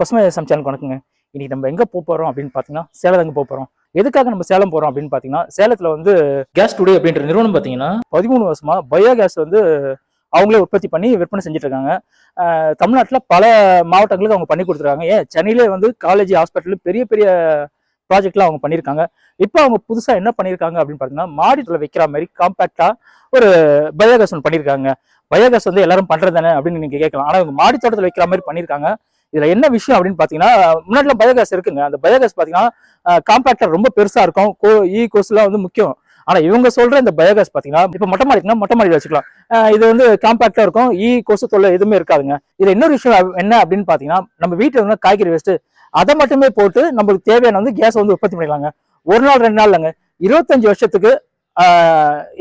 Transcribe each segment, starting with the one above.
பசுமை சமைச்சானுக்கு வணக்கங்க இன்னைக்கு நம்ம எங்க போக போறோம் அப்படின்னு பாத்தீங்கன்னா சேலம் எங்க போக போறோம். எதுக்காக நம்ம சேலம் போறோம் அப்படின்னு பாத்தீங்கன்னா சேலத்துல வந்து கேஸ் டுடே அப்படின்ற நிறுவனம் பாத்தீங்கன்னா பதிமூணு வருஷமா பயோ கேஸ் வந்து அவங்களே உற்பத்தி பண்ணி விற்பனை செஞ்சுட்டு இருக்காங்க தமிழ்நாட்டில் பல மாவட்டங்களுக்கு அவங்க பண்ணி கொடுத்துருக்காங்க. ஏன்? சென்னையிலே வந்து காலேஜ் ஹாஸ்பிட்டல் பெரிய பெரிய ப்ராஜெக்ட்லாம் அவங்க பண்ணியிருக்காங்க. இப்போ அவங்க புதுசாக என்ன பண்ணியிருக்காங்க அப்படின்னு பார்த்தீங்கன்னா மாடியில் வைக்கிற மாதிரி காம்பேக்டாக ஒரு பயோகேஸ் ஒன்று பண்ணியிருக்காங்க. பயோகேஸ் வந்து எல்லாரும் பண்ணுறது தானே அப்படின்னு நீங்கள் கேட்கலாம். ஆனால் இவங்க மாடி தோட்டத்தில் வைக்கிற மாதிரி பண்ணியிருக்காங்க. இதுல என்ன விஷயம் அப்படின்னு பாத்தீங்கன்னா முன்னாடிலாம் பயோகேஸ் இருக்குங்க. அந்த பயோகேஸ் பாத்தீங்கன்னா காம்பாக்டர் ரொம்ப பெருசா இருக்கும். கோ e ஈ கொசுலாம் வந்து முக்கியம். ஆனா இவங்க சொல்ற இந்த பயோகேஸ் பாத்தீங்கன்னா இப்ப மொட்டை மாடிக்குன்னா மொட்டை மாடியில் வச்சுக்கலாம். இது வந்து காம்பாக்டா இருக்கும். E ஈ கொசு தொல்லை எதுவுமே இருக்காதுங்க. இதுல இன்னொரு விஷயம் என்ன அப்படின்னு பாத்தீங்கன்னா நம்ம வீட்டுல இருந்தா காய்கறி வேஸ்ட் அதை மட்டுமே போட்டு நம்மளுக்கு தேவையான வந்து கேஸ் வந்து உற்பத்தி பண்ணிக்கலாங்க. ஒரு நாள் ரெண்டு நாள் இல்லைங்க இருபத்தஞ்சு வருஷத்துக்கு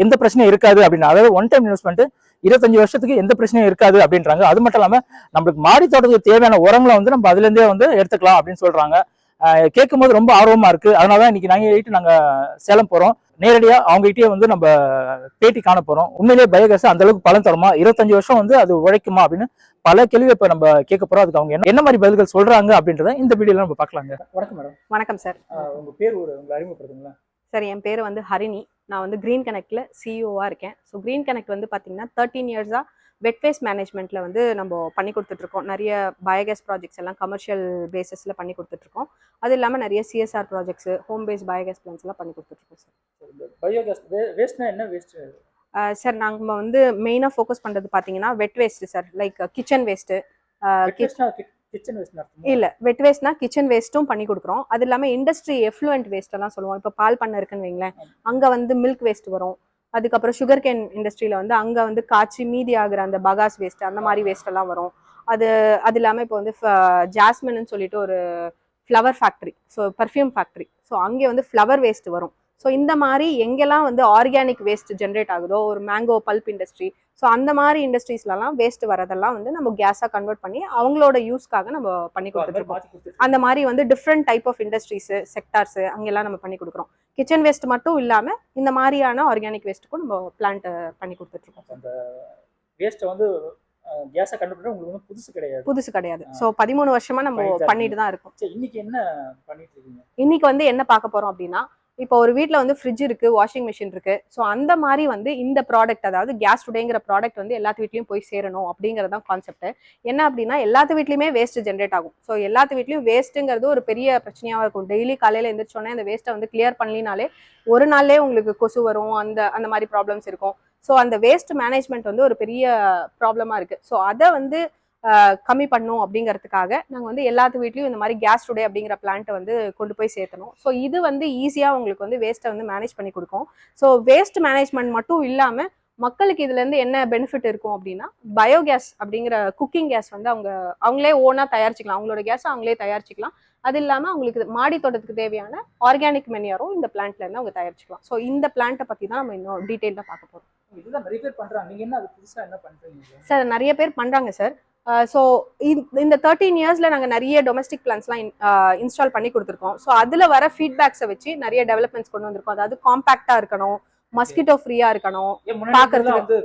எந்த பிரச்சனையும் இருக்காது அப்படின்னு. அதாவது ஒன் டைம் இன்வெஸ்ட்மெண்ட் இருபத்தஞ்சு வருஷத்துக்கு எந்த பிரச்சனையும் இருக்காது அப்படின்றாங்க. அது மட்டும் இல்லாம நம்மளுக்கு மாடி தோட்டத்துக்கு தேவையான உரங்களை வந்து நம்ம அதுல இருந்தே வந்து எடுத்துக்கலாம் அப்படின்னு சொல்றாங்க. கேட்கும் போது ரொம்ப ஆர்வமா இருக்கு. அதனாலதான் இன்னைக்கு நாங்க போயிட்டு நாங்க சேலம் போறோம். நேரடியா அவங்க கிட்டயே வந்து நம்ம பேட்டி காண போறோம். உண்மையிலேயே பயோகேஸ் அந்த அளவுக்கு பலன் தருமா? இருபத்தஞ்சு வருஷம் வந்து அது உழைக்குமா அப்படின்னு பல கேள்வி இப்ப நம்ம கேட்க போறோம். அதுக்கு அவங்க என்ன என்ன மாதிரி பதில்கள் சொல்றாங்க அப்படின்றத இந்த வீடியோல நம்ம பார்க்கலாங்க. வணக்கம் மேடம். வணக்கம் சார். உங்க பேர் ஒரு உங்களை அறிமுகப்படுத்துங்களா சார் என் பேர் வந்து ஹரிணி. நான் வந்து க்ரீன் கனெக்டில் சிஇஓவாக இருக்கேன். ஸோ க்ரீன் கனெக்ட் வந்து பார்த்தீங்கன்னா தேர்ட்டீன் இயர்ஸாக வெட் வேஸ்ட் மேனேஜ்மெண்ட்டில் வந்து நம்ம பண்ணி கொடுத்துட்ருக்கோம். நிறைய பயோகேஸ் ப்ராஜெக்ட்ஸ் எல்லாம் கமர்ஷியல் பேசிஸில் பண்ணி கொடுத்துட்ருக்கோம். அது இல்லாமல் நிறைய CSR projects home base biogas plans எல்லாம் பண்ணி கொடுத்துட்ருக்கோம் சார் பயோகேஸ் வேஸ்ட்னா என்ன வேஸ்ட் சார் நாங்கள் வந்து மெயினாக ஃபோக்கஸ் பண்ணுறது பார்த்தீங்கன்னா wet waste sir like kitchen waste இல்லை வெட் வேஸ்ட்னா கிச்சன் வேஸ்ட்டும் பண்ணி கொடுக்குறோம். அது இல்லாமல் இண்டஸ்ட்ரி எஃப்ளூயன்ட் வேஸ்ட் எல்லாம் சொல்லுவோம். இப்போ பால் பண்ணை இருக்குன்னு வைங்களேன் அங்கே வந்து மில்க் வேஸ்ட் வரும். அதுக்கப்புறம் சுகர் கேன் இண்டஸ்ட்ரியில் வந்து அங்கே வந்து காய்ச்சி மீதி ஆகுற அந்த பகாஸ் வேஸ்ட் அந்த மாதிரி வேஸ்ட் எல்லாம் வரும். அது அது இல்லாமல் இப்போ வந்து ஜாஸ்மின்னு சொல்லிட்டு ஒரு flower factory so perfume factory so அங்கே வந்து ஃப்ளவர் வேஸ்ட் வரும். ஸோ இந்த மாதிரி எங்கெல்லாம் வந்து ஆர்கானிக் வேஸ்ட் ஜென்ரேட் ஆகுதோ ஒரு மேங்கோ பல்ப் இண்டஸ்ட்ரி ஸோ அந்த மாதிரி இண்டஸ்ட்ரீஸ்லலாம் வேஸ்ட் வரதெல்லாம் வந்து நம்ம கேஸாக கன்வெர்ட் பண்ணி அவங்களோட யூஸ்க்காக நம்ம பண்ணி கொடுத்துருக்கோம் அந்த மாதிரி வந்து different type of industries sectors அங்கெல்லாம் நம்ம பண்ணி கொடுக்குறோம். கிச்சன் வேஸ்ட் மட்டும் இல்லாம இந்த மாதிரியான ஆர்கானிக் வேஸ்ட்டுக்கும் நம்ம பிளான்ட் பண்ணி கொடுத்துட்ருக்கோம் அந்த வேஸ்ட்டை வந்து கேஸை கண்டுபிடிச்சா உங்களுக்கு வந்து புதுசு கிடையாது. புதுசு கிடையாது. ஸோ பதிமூணு வருஷமா நம்ம பண்ணிட்டு தான் இருக்கோம். இன்னைக்கு என்ன பண்ணிட்டு இருக்கீங்க? இன்னைக்கு வந்து என்ன பார்க்க போறோம் அப்படின்னா இப்போ ஒரு வீட்டில் வந்து ஃப்ரிட்ஜ் இருக்கு வாஷிங் மிஷின் இருக்கு. ஸோ அந்த மாதிரி வந்து இந்த ப்ராடக்ட் அதாவது கேஸ் டுடேங்கிற ப்ராடக்ட் வந்து எல்லாத்து வீட்லேயும் போய் சேரணும் அப்படிங்கிறது தான் கான்செப்ட் என்ன அப்படின்னா எல்லாத்து வீட்லையுமே வேஸ்ட் ஜென்ரேட் ஆகும். ஸோ எல்லாத்து வீட்லையும் வேஸ்ட்டுங்கிறது ஒரு பெரிய பிரச்சனையாக இருக்கும். டெய்லி காலையில் எந்திரிச்சோன்னே அந்த வேஸ்ட்டை வந்து கிளியர் பண்ணலினாலே ஒரு நாள்லேயே உங்களுக்கு கொசு வரும் அந்த அந்த மாதிரி ப்ராப்ளம்ஸ் இருக்கும். ஸோ அந்த வேஸ்ட் மேனேஜ்மெண்ட் வந்து ஒரு பெரிய ப்ராப்ளமாக இருக்குது ஸோ அதை வந்து கம்மி பண்ணும் அப்படிங்கிறதுக்காக நாங்கள் வந்து எல்லாத்து வீட்லயும் இந்த மாதிரி கேஸ் டுடே அப்படிங்கிற பிளான்ட்டை வந்து கொண்டு போய் சேர்த்தணும். ஸோ இது வந்து ஈஸியாக உங்களுக்கு வந்து வேஸ்ட்டை வந்து மேனேஜ் பண்ணி கொடுக்கும். ஸோ வேஸ்ட் மேனேஜ்மெண்ட் மட்டும் இல்லாமல் மக்களுக்கு இதுல இருந்து என்ன பெனிஃபிட் இருக்கும் அப்படின்னா பயோகேஸ் அப்படிங்கிற குக்கிங் கேஸ் வந்து அவங்க அவங்களே ஓனா தயாரிச்சுக்கலாம். அவங்களோட கேஸ் அவங்களே தயாரிச்சுக்கலாம். அது இல்லாமல் அவங்களுக்கு மாடி தோட்டத்துக்கு தேவையான ஆர்கானிக் மெனியரும் இந்த பிளான்ட்ல இருந்து அவங்க தயாரிச்சுக்கலாம். ஸோ இந்த பிளான்ட்டை பற்றி தான் நம்ம இன்னும் டீட்டெயிலாக பார்க்க போகிறோம் இதுதான் நிறைய பேர் பண்றாங்க. நீங்க என்ன அது புதுசா என்ன பண்றீங்க? சார் நிறைய பேர் பண்றாங்க சார். ஸோ இந்த தேர்ட்டீன் இயர்ஸ்ல நாங்கள் நிறைய டொமஸ்டிக் பிளான்ஸ்லாம் இன்ஸ்டால் பண்ணி கொடுத்துருக்கோம். ஸோ அதில் வர ஃபீட்பேக்ஸை வச்சு நிறைய டெவலப்மெண்ட்ஸ் கொண்டு வந்திருக்கோம். அதாவது காம்பேக்டா இருக்கணும் மஸ்கிட்டோ ஃப்ரீயா இருக்கணும் பாக்குறதுக்கு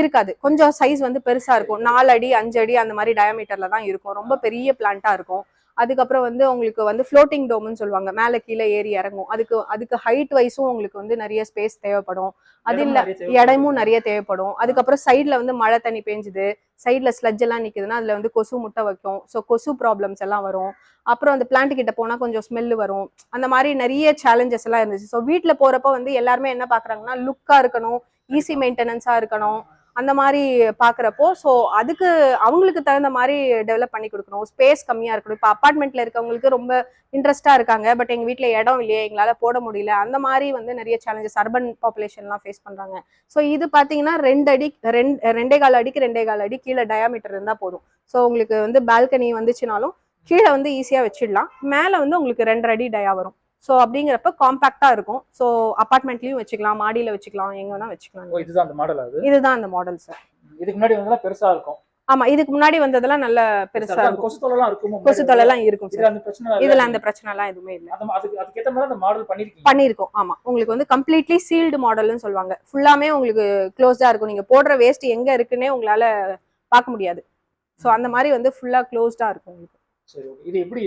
இருக்காது? கொஞ்சம் சைஸ் வந்து பெருசா இருக்கும். நாலு அடி அஞ்சு அடி அந்த மாதிரி டயாமீட்டர்ல தான் இருக்கும். ரொம்ப பெரிய பிளான்ட்டா இருக்கும். அதுக்கப்புறம் வந்து உங்களுக்கு வந்து ஃப்ளோட்டிங் டோம்னு சொல்லுவாங்க. மேலே கீழே ஏறி இறங்கும். அதுக்கு அதுக்கு ஹைட் வைஸும் உங்களுக்கு வந்து நிறைய ஸ்பேஸ் தேவைப்படும். அது இல்ல. இடமும் நிறைய தேவைப்படும். அதுக்கப்புறம் சைடில் வந்து மழை தண்ணி பெஞ்சுது. சைடில் ஸ்லட்ஜ் எல்லாம் நிற்குதுன்னா அதில் வந்து கொசு முட்டை வைக்கும். ஸோ கொசு ப்ராப்ளம்ஸ் எல்லாம் வரும். அப்புறம் அந்த பிளான்ட் கிட்ட போனால் கொஞ்சம் ஸ்மெல் வரும். அந்த மாதிரி நிறைய சேலஞ்சஸ் எல்லாம் இருந்துச்சு. ஸோ வீட்டில் போகிறப்ப வந்து எல்லாருமே என்ன பார்க்குறாங்கன்னா லுக்காக இருக்கணும் ஈஸி மெயின்டெனன்ஸாக இருக்கணும். அந்த மாதிரி பார்க்குறப்போ ஸோ அதுக்கு அவங்களுக்கு தகுந்த மாதிரி டெவலப் பண்ணி கொடுக்கணும். ஸ்பேஸ் கம்மியாக இருக்கணும். இப்போ அப்பார்ட்மெண்ட்டில் இருக்கவங்களுக்கு ரொம்ப இன்ட்ரெஸ்ட்டாக இருக்காங்க பட் எங்கள் வீட்டில் இடம் இல்லையே எங்களால் போட முடியல அந்த மாதிரி வந்து நிறைய சேலஞ்சஸ் அர்பன் பாப்புலேஷன்லாம் ஃபேஸ் பண்ணுறாங்க ஸோ இது பார்த்தீங்கன்னா ரெண்டு அடி ரெண்டு ரெண்டே கால் அடிக்கு ரெண்டே கால் அடி கீழே டயாமீட்டர் இருந்தால் போதும். ஸோ உங்களுக்கு வந்து பால்கனி வந்துச்சுனாலும் கீழே வந்து ஈஸியாக வச்சிடலாம். மேலே வந்து உங்களுக்கு ரெண்டரை அடி டயா வரும். ஸோ அப்படிங்கிறப்ப காம்பேக்டாக இருக்கும். ஸோ அப்பார்ட்மெண்ட்லேயும் வச்சுக்கலாம் மாடியில் வச்சுக்கலாம் எங்கே வேணால் வச்சுக்கலாம். இதுதான் அந்த மாடல் அது? இதுதான் அந்த மாடல் சார் இதுக்கு முன்னாடி வந்து பெருசா இருக்கும். ஆமா இதுக்கு முன்னாடி வந்ததெல்லாம் நல்ல பெருசா இருக்கும். கொசு தொலைலாம் இருக்கும் கொசு தொலைலாம் இருக்கும் இதுல சார் அந்த பிரச்சனை. இதுல அந்த பிரச்சனை எல்லாம் எதுவுமே இல்லை. அதுக்கு அதுக்கேத்த மாதிரி அந்த மாடல் பண்ணிருக்கீங்க. பண்ணியிருக்கோம் ஆமா. உங்களுக்கு வந்து கம்ப்ளீட்லி சீல்டு மாடல்னு சொல்லுவாங்க. ஃபுல்லாமே உங்களுக்கு க்ளோஸ்டா இருக்கும். நீங்க போடுற வேஸ்ட் எங்க இருக்குன்னே உங்களால பார்க்க முடியாது. ஸோ அந்த மாதிரி வந்து ஃபுல்லா க்ளோஸ்டா இருக்கும் உங்களுக்கு. சரி okay. இது எப்படி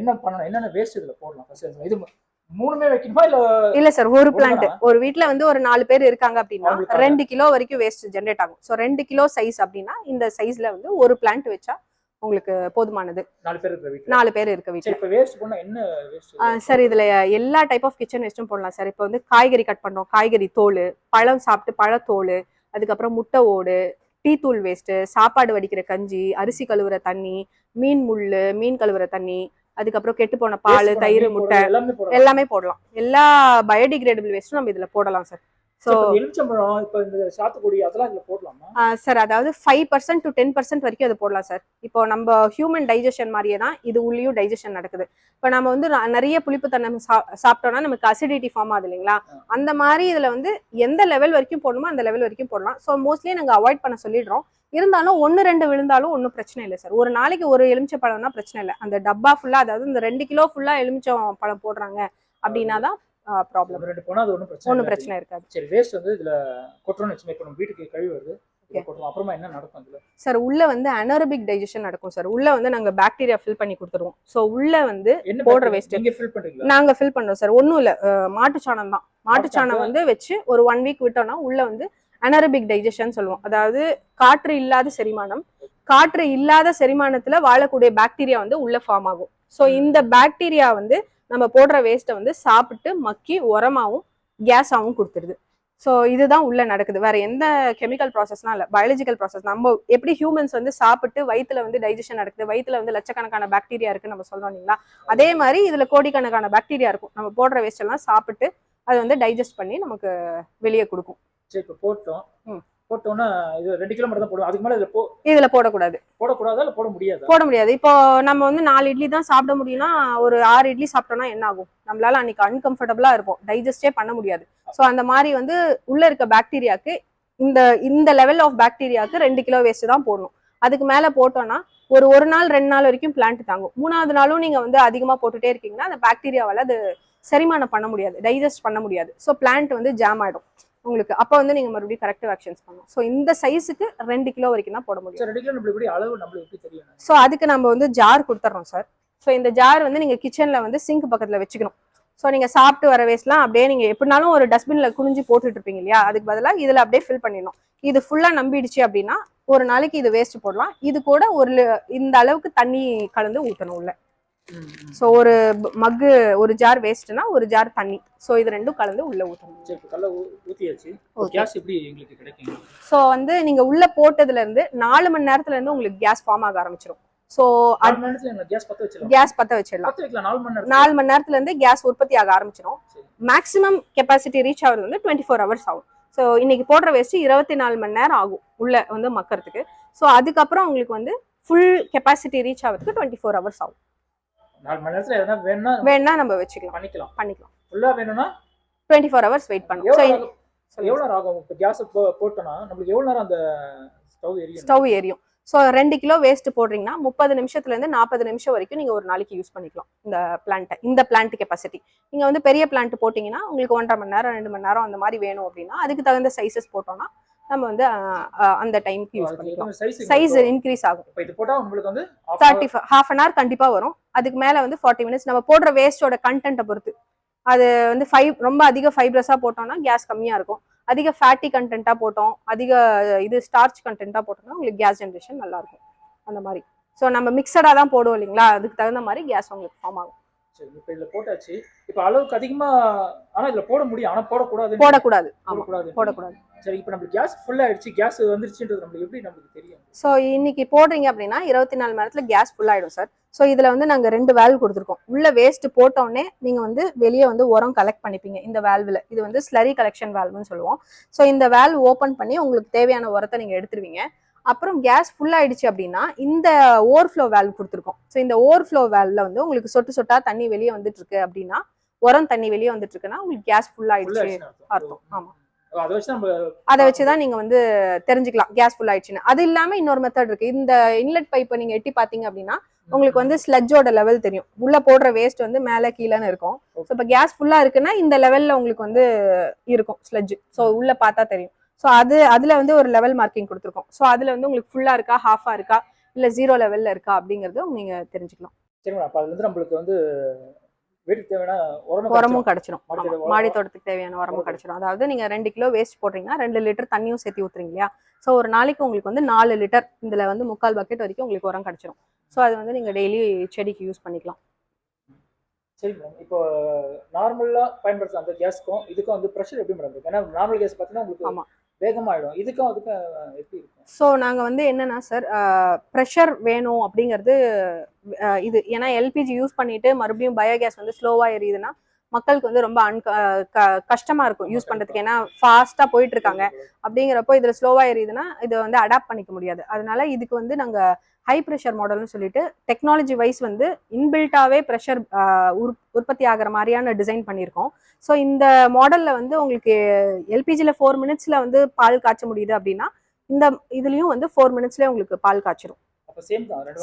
என்ன பண்ணணும்? என்னென்ன வேஸ்ட் இதுல போடலாம்? ஃபர்ஸ்ட் இது மூணுமே வைக்கணுமா இல்ல இல்ல சார் ஒரு பிளான்ட்? ஒரு வீட்ல வந்து ஒரு நாலு பேர் இருக்காங்க அப்படின்னா. ரெண்டு கிலோ வரைக்கும் வேஸ்ட் ஜென்ரேட் ஆகும். ஸோ ரெண்டு கிலோ சைஸ் அப்படின்னா இந்த சைஸ்ல வந்து ஒரு பிளான்ட் வச்சா உங்களுக்கு போதுமானது. நாலு பேர் இருக்கிற வீட்டுல நாலு பேர் இருக்க சரி இப்ப வேஸ்ட் பண்ணா என்ன சார் இதுல எல்லா டைப் ஆஃப் கிச்சன் வேஸ்ட்டும் போடலாம் சார் இப்போ வந்து காய்கறி கட் பண்ணோம். காய்கறி தோல் பழம் சாப்பிட்டு பழத்தோல் அதுக்கப்புறம் முட்டை ஓடு டீ தூள் வேஸ்ட்டு சாப்பாடு வடிக்கிற கஞ்சி அரிசி கழுவுற தண்ணி மீன் முள்ளு மீன் கழுவுற தண்ணி அதுக்கப்புறம் கெட்டு போன பால் தயிர் முட்டை எல்லாமே போடலாம். எல்லா பயோடிகிரேடபிள் வேஸ்ட்டும் நம்ம இதுல போடலாம் சார் எலுமிச்சம்பழம் இப்ப இந்த சாத்துக்குடி அதெல்லாம் இதுல போடலாமா? சார் அதாவது five percent to ten percent வரைக்கும் அது போடலாம் சார். இப்போ நம்ம ஹியூமன் டைஜஷன் மாதிரியே தான் இது உள்ளேயும் டைஜஷன் நடக்குது. இப்போ நம்ம வந்து நிறைய புளிப்பு தன்னம் சா- சாப்பிட்டோம்னா நமக்கு அசிடிட்டி ஃபார்ம் ஆகுது இல்லைங்களா? அந்த மாதிரி இதுல வந்து எந்த லெவல் வரைக்கும் போடணுமோ அந்த லெவல் வரைக்கும் போடலாம். ஸோ மோஸ்ட்லி நாங்கள் அவாய்ட் பண்ண சொல்லிடுறோம். இருந்தாலும் ஒன்று ரெண்டு விழுந்தாலும் ஒன்றும் பிரச்சனை இல்லை சார். ஒரு நாளைக்கு ஒரு எலுமிச்சை பழம்னா பிரச்சனை இல்லை. அந்த டப்பா ஃபுல்லாக அதாவது இந்த ரெண்டு கிலோ ஃபுல்லாக எலுமிச்சம் பழம் போடுறாங்க அப்படின்னா தான் ப்ராப்ளம் ரெண்டு போனா அது ஒண்ணும் பிரச்சனை ஒன்றும். பிரச்சனை இருக்காது. சரி வேஸ்ட் வந்து இதுல கொட்டுறோம்னு வச்சுக்கோங்க. இப்ப நம்ம வீட்டுக்கு கழிவு வருது. அப்புறமா என்ன நடக்கும் சார் உள்ள வந்து அனரபிக் டைஜஷன் நடக்கும் சார் உள்ள வந்து நாங்க பாக்டீரியா ஃபில் பண்ணி கொடுத்துருவோம். ஸோ உள்ள வந்து போடுற waste. நீங்க ஃபில் பண்றோம் சார் ஒன்றும் இல்லை. மாட்டுச்சாணம் தான். மாட்டுச்சாணம் மாட்டுச்சாணம். வந்து வச்சு ஒரு ஒன் வீக் விட்டோம்னா உள்ள வந்து அனரபிக் டைஜஷன் சொல்லுவோம். அதாவது காற்று இல்லாத செரிமானம். காற்று இல்லாத செரிமானத்துல வாழக்கூடிய பாக்டீரியா வந்து உள்ள ஃபார்ம் ஆகும். ஸோ. இந்த பாக்டீரியா வந்து நம்ம போடுற வேஸ்ட்டை வந்து சாப்பிட்டு மக்கி உரமாவும் கேஸாவும் கொடுத்துருது. ஸோ இதுதான் உள்ள நடக்குது. வேற எந்த கெமிக்கல் ப்ராசஸ்லாம் இல்லை. பயாலஜிக்கல் ப்ராசஸ் நம்ம எப்படி ஹியூமன்ஸ் வந்து சாப்பிட்டு வயித்துல வந்து டைஜஷன் நடக்குது? வயித்துல வந்து லட்சக்கணக்கான பாக்டீரியா இருக்குன்னு நம்ம சொல்றோம் இல்லைங்களா? அதே மாதிரி இதுல கோடிக்கணக்கான பாக்டீரியா இருக்கும். நம்ம போடுற வேஸ்ட் எல்லாம் சாப்பிட்டு அது வந்து டைஜஸ்ட் பண்ணி நமக்கு வெளியே கொடுக்கும். சரி இப்ப போட்டோம். ம். போட்டோம்னா இது ரெண்டு கிலோ மட்டும் தான் போடுவோம். அதுக்கு மேல இதுல போ இதுல போடக்கூடாது. போடக்கூடாதா இல்ல போட முடியாதா. போட முடியாது. இப்போ நம்ம வந்து நாலு இட்லி தான் சாப்பிட முடியும்னா ஒரு ஆறு இட்லி சாப்பிட்டோம்னா என்ன ஆகும்? நம்மளால அன்னைக்கு அன்கம்ஃபர்டபுளா இருப்போம். டைஜஸ்டே பண்ண முடியாது. ஸோ அந்த மாதிரி வந்து உள்ள இருக்க பாக்டீரியாக்கு இந்த இந்த லெவல் ஆஃப் பாக்டீரியாக்கு ரெண்டு கிலோ வேஸ்ட் தான் போடணும். அதுக்கு மேல போட்டோம்னா ஒரு ஒரு நாள் ரெண்டு நாள் வரைக்கும் பிளான்ட் தாங்கும். மூணாவது நாளும் நீங்க வந்து அதிகமா போட்டுட்டே இருக்கீங்கன்னா அந்த பாக்டீரியாவால அது செரிமானம் பண்ண முடியாது. டைஜஸ்ட் பண்ண முடியாது. ஸோ பிளான்ட் வந்து ஜாம் ஆயிடும். உங்களுக்கு அப்போ வந்து நீங்க மறுபடியும் கரெக்டிவ் ஆக்ஷன்ஸ் பண்ணணும். ஸோ இந்த சைஸுக்கு ரெண்டு கிலோ வரைக்கும் தான் போட முடியும். ரெண்டு கிலோ தெரியும்? ஸோ அதுக்கு நம்ம வந்து ஜார் கொடுத்துட்றோம் சார் ஸோ இந்த ஜார் வந்து நீங்கள் கிச்சனில் வந்து சிங்க் பக்கத்தில் வச்சுக்கணும். ஸோ நீங்கள் சாப்பிட்டு வர வேஸ்ட்லாம் அப்படியே நீங்கள் எப்படினாலும் ஒரு டஸ்ட்பினில் குனிஞ்சு போட்டுட்டு இருப்பீங்க இல்லையா? அதுக்கு பதிலாக இதில் அப்படியே ஃபில் பண்ணிடணும். இது ஃபுல்லாக நம்பிடுச்சு அப்படின்னா ஒரு நாளைக்கு இது வேஸ்ட் போடலாம். இது கூட ஒரு இந்த அளவுக்கு தண்ணி கலந்து ஊற்றணும் உள்ள. ஸோ ஒரு மக்கு ஒரு ஜார் வேஸ்ட்னா ஒரு ஜார் தண்ணி. ஸோ இது ரெண்டும் கலந்து உள்ள ஊற்றணும் ஸோ வந்து நீங்கள் உள்ள போட்டதுல இருந்து நாலு மணி நேரத்துல இருந்து உங்களுக்கு கேஸ் ஃபார்ம் ஆக ஆரம்பிச்சிடும் ஸோ கேஸ் பத்த வச்சிடலாம். நாலு மணி நேரத்துல. இருந்து கேஸ் உற்பத்தி ஆக ஆரம்பிச்சிடும். மேக்ஸிமம் கெப்பாசிட்டி ரீச் ஆகுறது வந்து டுவெண்ட்டி ஃபோர் ஹவர்ஸ் ஆகும். ஸோ இன்னைக்கு போடுற வேஸ்ட் இருபத்தி நாலு மணி நேரம் ஆகும் உள்ள வந்து மக்கறதுக்கு. ஸோ அதுக்கப்புறம் உங்களுக்கு வந்து ஃபுல் கெப்பாசிட்டி ரீச் ஆகிறதுக்கு டுவெண்ட்டி ஃபோர் ஹவர்ஸ் ஆகும். நாலு மணி நேரத்துல எதனா வேணும்னா நம்ம வேணா நம்ம வச்சுக்கலாம். பண்ணிக்கலாம். பண்ணிக்கலாம். ஃபுல்லா வேணும்னா டுவெண்ட்டி ஃபோர் ஹவர்ஸ் வெயிட் நேரம் எவ்வளவு நேரம் ஆகும்? இப்போ கேஸ் போட்டோம்னா நம்மளுக்கு எவ்வளவு நேரம் அந்த ஸ்டவ் எரியும்? ஸ்டவ் எரியும். ஸோ ரெண்டு கிலோ வேஸ்ட் போடுறீங்கன்னா முப்பது நிமிஷத்துல இருந்து நாற்பது நிமிஷம் வரைக்கும் நீங்க ஒரு நாளைக்கு யூஸ் பண்ணிக்கலாம். இந்த பிளான்ட்டை இந்த பிளான்ட் கெப்பாசிட்டி நீங்க வந்து பெரிய பிளான்ட் போட்டீங்கன்னா உங்களுக்கு ஒன்றரை மணி நேரம் ரெண்டு மணி நேரம் அந்த மாதிரி வேணும் அப்படின்னா அதுக்கு தகுந்த சைஸஸ் போட்டோம்னா நம்ம வந்து அந்த டைம்க்கு யூஸ் பண்ணிக்கலாம். சைஸ் இன்க்ரீஸ் ஆகும். இப்போ இது போட்டா உங்களுக்கு வந்து தேர்ட்டி ஹாஃப் அன் ஹவர் கண்டிப்பா வரும். அதுக்கு மேல வந்து ஃபார்ட்டி மினிட்ஸ் நம்ம போடுற வேஸ்டோட கண்டென்ட்டை பொறுத்து. அது வந்து ஃபைவ் ரொம்ப அதிக ஃபைப்ரஸா போட்டோம்னா கேஸ் கம்மியா இருக்கும். அதிக ஃபேட்டி கண்டென்ட்டா போட்டோம் அதிக இது ஸ்டார்ச் கண்டென்ட்டா போட்டோம்னா உங்களுக்கு கேஸ் ஜென்ரேஷன் நல்லா இருக்கும். அந்த மாதிரி. ஸோ நம்ம மிக்சடா தான் போடுவோம் இல்லைங்களா? அதுக்கு தகுந்த மாதிரி கேஸ் உங்களுக்கு ஃபார்ம் ஆகும். சரி இப்போ இதுல போட்டாச்சு. இப்போ அளவுக்கு அதிகமா ஆனா இதுல போட முடியும். ஆனா போடக்கூடாது. போடக்கூடாது போடக்கூடாது போடக்கூடாது. சரி இப்போ நம்மளுக்கு கேஸ் ஃபுல் ஆயிடுச்சு. கேஸ் வந்துருச்சுன்றது நம்மளுக்கு எப்படி நம்மளுக்கு தெரியும்? ஸோ இன்னைக்கு போடுறீங்க அப்படின்னா இருபத்தி நாலு மணி நேரத்துல கேஸ் ஃபுல் ஆயிடும் சார் ஸோ இதுல வந்து நாங்க ரெண்டு வேல்வ் கொடுத்துருக்கோம். உள்ள வேஸ்ட் போட்டோடனே நீங்க வந்து வெளியே வந்து உரம் கலெக்ட் பண்ணிப்பீங்க. இந்த வேல்வ்ல இது வந்து ஸ்லரி கலெக்ஷன் வேல்வ்னு சொல்லுவோம். ஸோ இந்த வேல்வ் ஓப்பன் பண்ணி உங்களுக்கு தேவையான உரத்தை நீங்க எடுத்துருவீங்க. அப்புறம் கேஸ் ஃபுல் ஆயிடுச்சு அப்படின்னா இந்த ஓவர்ஃப்ளோ வேல்வ் கொடுத்துருக்கோம். ஸோ இந்த ஓவர்ஃப்ளோ வேல்வ்ல வந்து உங்களுக்கு சொட்டு சொட்டா தண்ணி வெளியே வந்துட்டு இருக்கு அப்படின்னா உரம் தண்ணி வெளியே வந்துட்டு இருக்குன்னா உங்களுக்கு கேஸ் ஃபுல் ஆயிடுச்சு அர்த்தம், ஆமா. அதை வச்சுதான் நீங்க வந்து தெரிஞ்சுக்கலாம் கேஸ் ஃபுல் ஆயிடுச்சுன்னு. அது இல்லாம இன்னொரு மெத்தட் இருக்கு. இந்த இன்லெட் பைப்பை நீங்க எட்டி பாத்தீங்க அப்படின்னா உங்களுக்கு வந்து ஸ்லட்ஜோட லெவல் தெரியும். உள்ள போடுற வேஸ்ட் வந்து மேல கீழேன்னு இருக்கும். ஸோ இப்போ கேஸ் ஃபுல்லா இருக்குன்னா இந்த லெவல்ல உங்களுக்கு வந்து இருக்கும் ஸ்லட்ஜ் ஸோ உள்ள பார்த்தா தெரியும். ஸோ அது அதுல வந்து ஒரு லெவல் மார்க்கிங் கொடுத்துருக்கோம். ஸோ அதுல வந்து உங்களுக்கு ஃபுல்லா இருக்கா ஹாஃபா இருக்கா இல்ல ஜீரோ லெவல்ல இருக்கா அப்படிங்கறது நீங்க தெரிஞ்சுக்கலாம். சரி அப்போ அதுல இருந்து நம்மளுக்கு வந்து வீட்டுக்கு தேவையான உரமும் கிடைச்சிரும். மாடி தோட்டத்துக்கு தேவையான உரமும் உரம் கிடைச்சிரும். அதாவது நீங்க ரெண்டு கிலோ வேஸ்ட் போடுறீங்கன்னா ரெண்டு லிட்டர் தண்ணியும் சேர்த்து ஊத்துறீங்க இல்லையா? ஸோ ஒரு நாளைக்கு உங்களுக்கு வந்து நாலு லிட்டர் இதுல வந்து முக்கால் பக்கெட் வரைக்கும் உங்களுக்கு உரம் கிடைச்சிரும். ஸோ அது வந்து நீங்க டெய்லி செடிக்கு யூஸ் பண்ணிக்கலாம். சரி மேடம் இப்போ நார்மலா பயன்படுத்துற அந்த கேஸ்க்கும் இதுக்கும் வந்து ப்ரெஷர் எப்படி மேடம் ஏன்னா நார்மல் கேஸ் பார்த்தீங்கன்னா உங்களுக்கு ஆமா. வேகமாயிடும். இதுக்கும் அதுக்கும் எப்படி இருக்கும்? ஸோ நாங்கள் வந்து என்னன்னா சார் ப்ரெஷர் வேணும் அப்படிங்கிறது இது. ஏன்னா எல்பிஜி யூஸ் பண்ணிட்டு மறுபடியும் பயோகேஸ் வந்து ஸ்லோவாக எரியுதுன்னா மக்களுக்கு வந்து ரொம்ப அன் கஷ்டமா இருக்கும் யூஸ் பண்றதுக்கு. ஏன்னா ஃபாஸ்ட்டாக போயிட்டு இருக்காங்க அப்படிங்கிறப்போ இதில் ஸ்லோவாக எரியுதுன்னா இதை வந்து அடாப்ட் பண்ணிக்க முடியாது. அதனால இதுக்கு வந்து நாங்கள் ஹை ப்ரெஷர் மாடல்னு சொல்லிட்டு டெக்னாலஜி வைஸ் வந்து இன்பில்ட்டாவே ப்ரெஷர் உற்பத்தி ஆகிற மாதிரியான டிசைன் பண்ணியிருக்கோம். ஸோ இந்த மாடலில் வந்து உங்களுக்கு எல்பிஜியில் ஃபோர் மினிட்ஸில் வந்து பால் காய்ச்ச முடியுது அப்படின்னா இந்த இதுலயும் வந்து ஃபோர் மினிட்ஸ்லேயே உங்களுக்கு பால் காய்ச்சிரும்.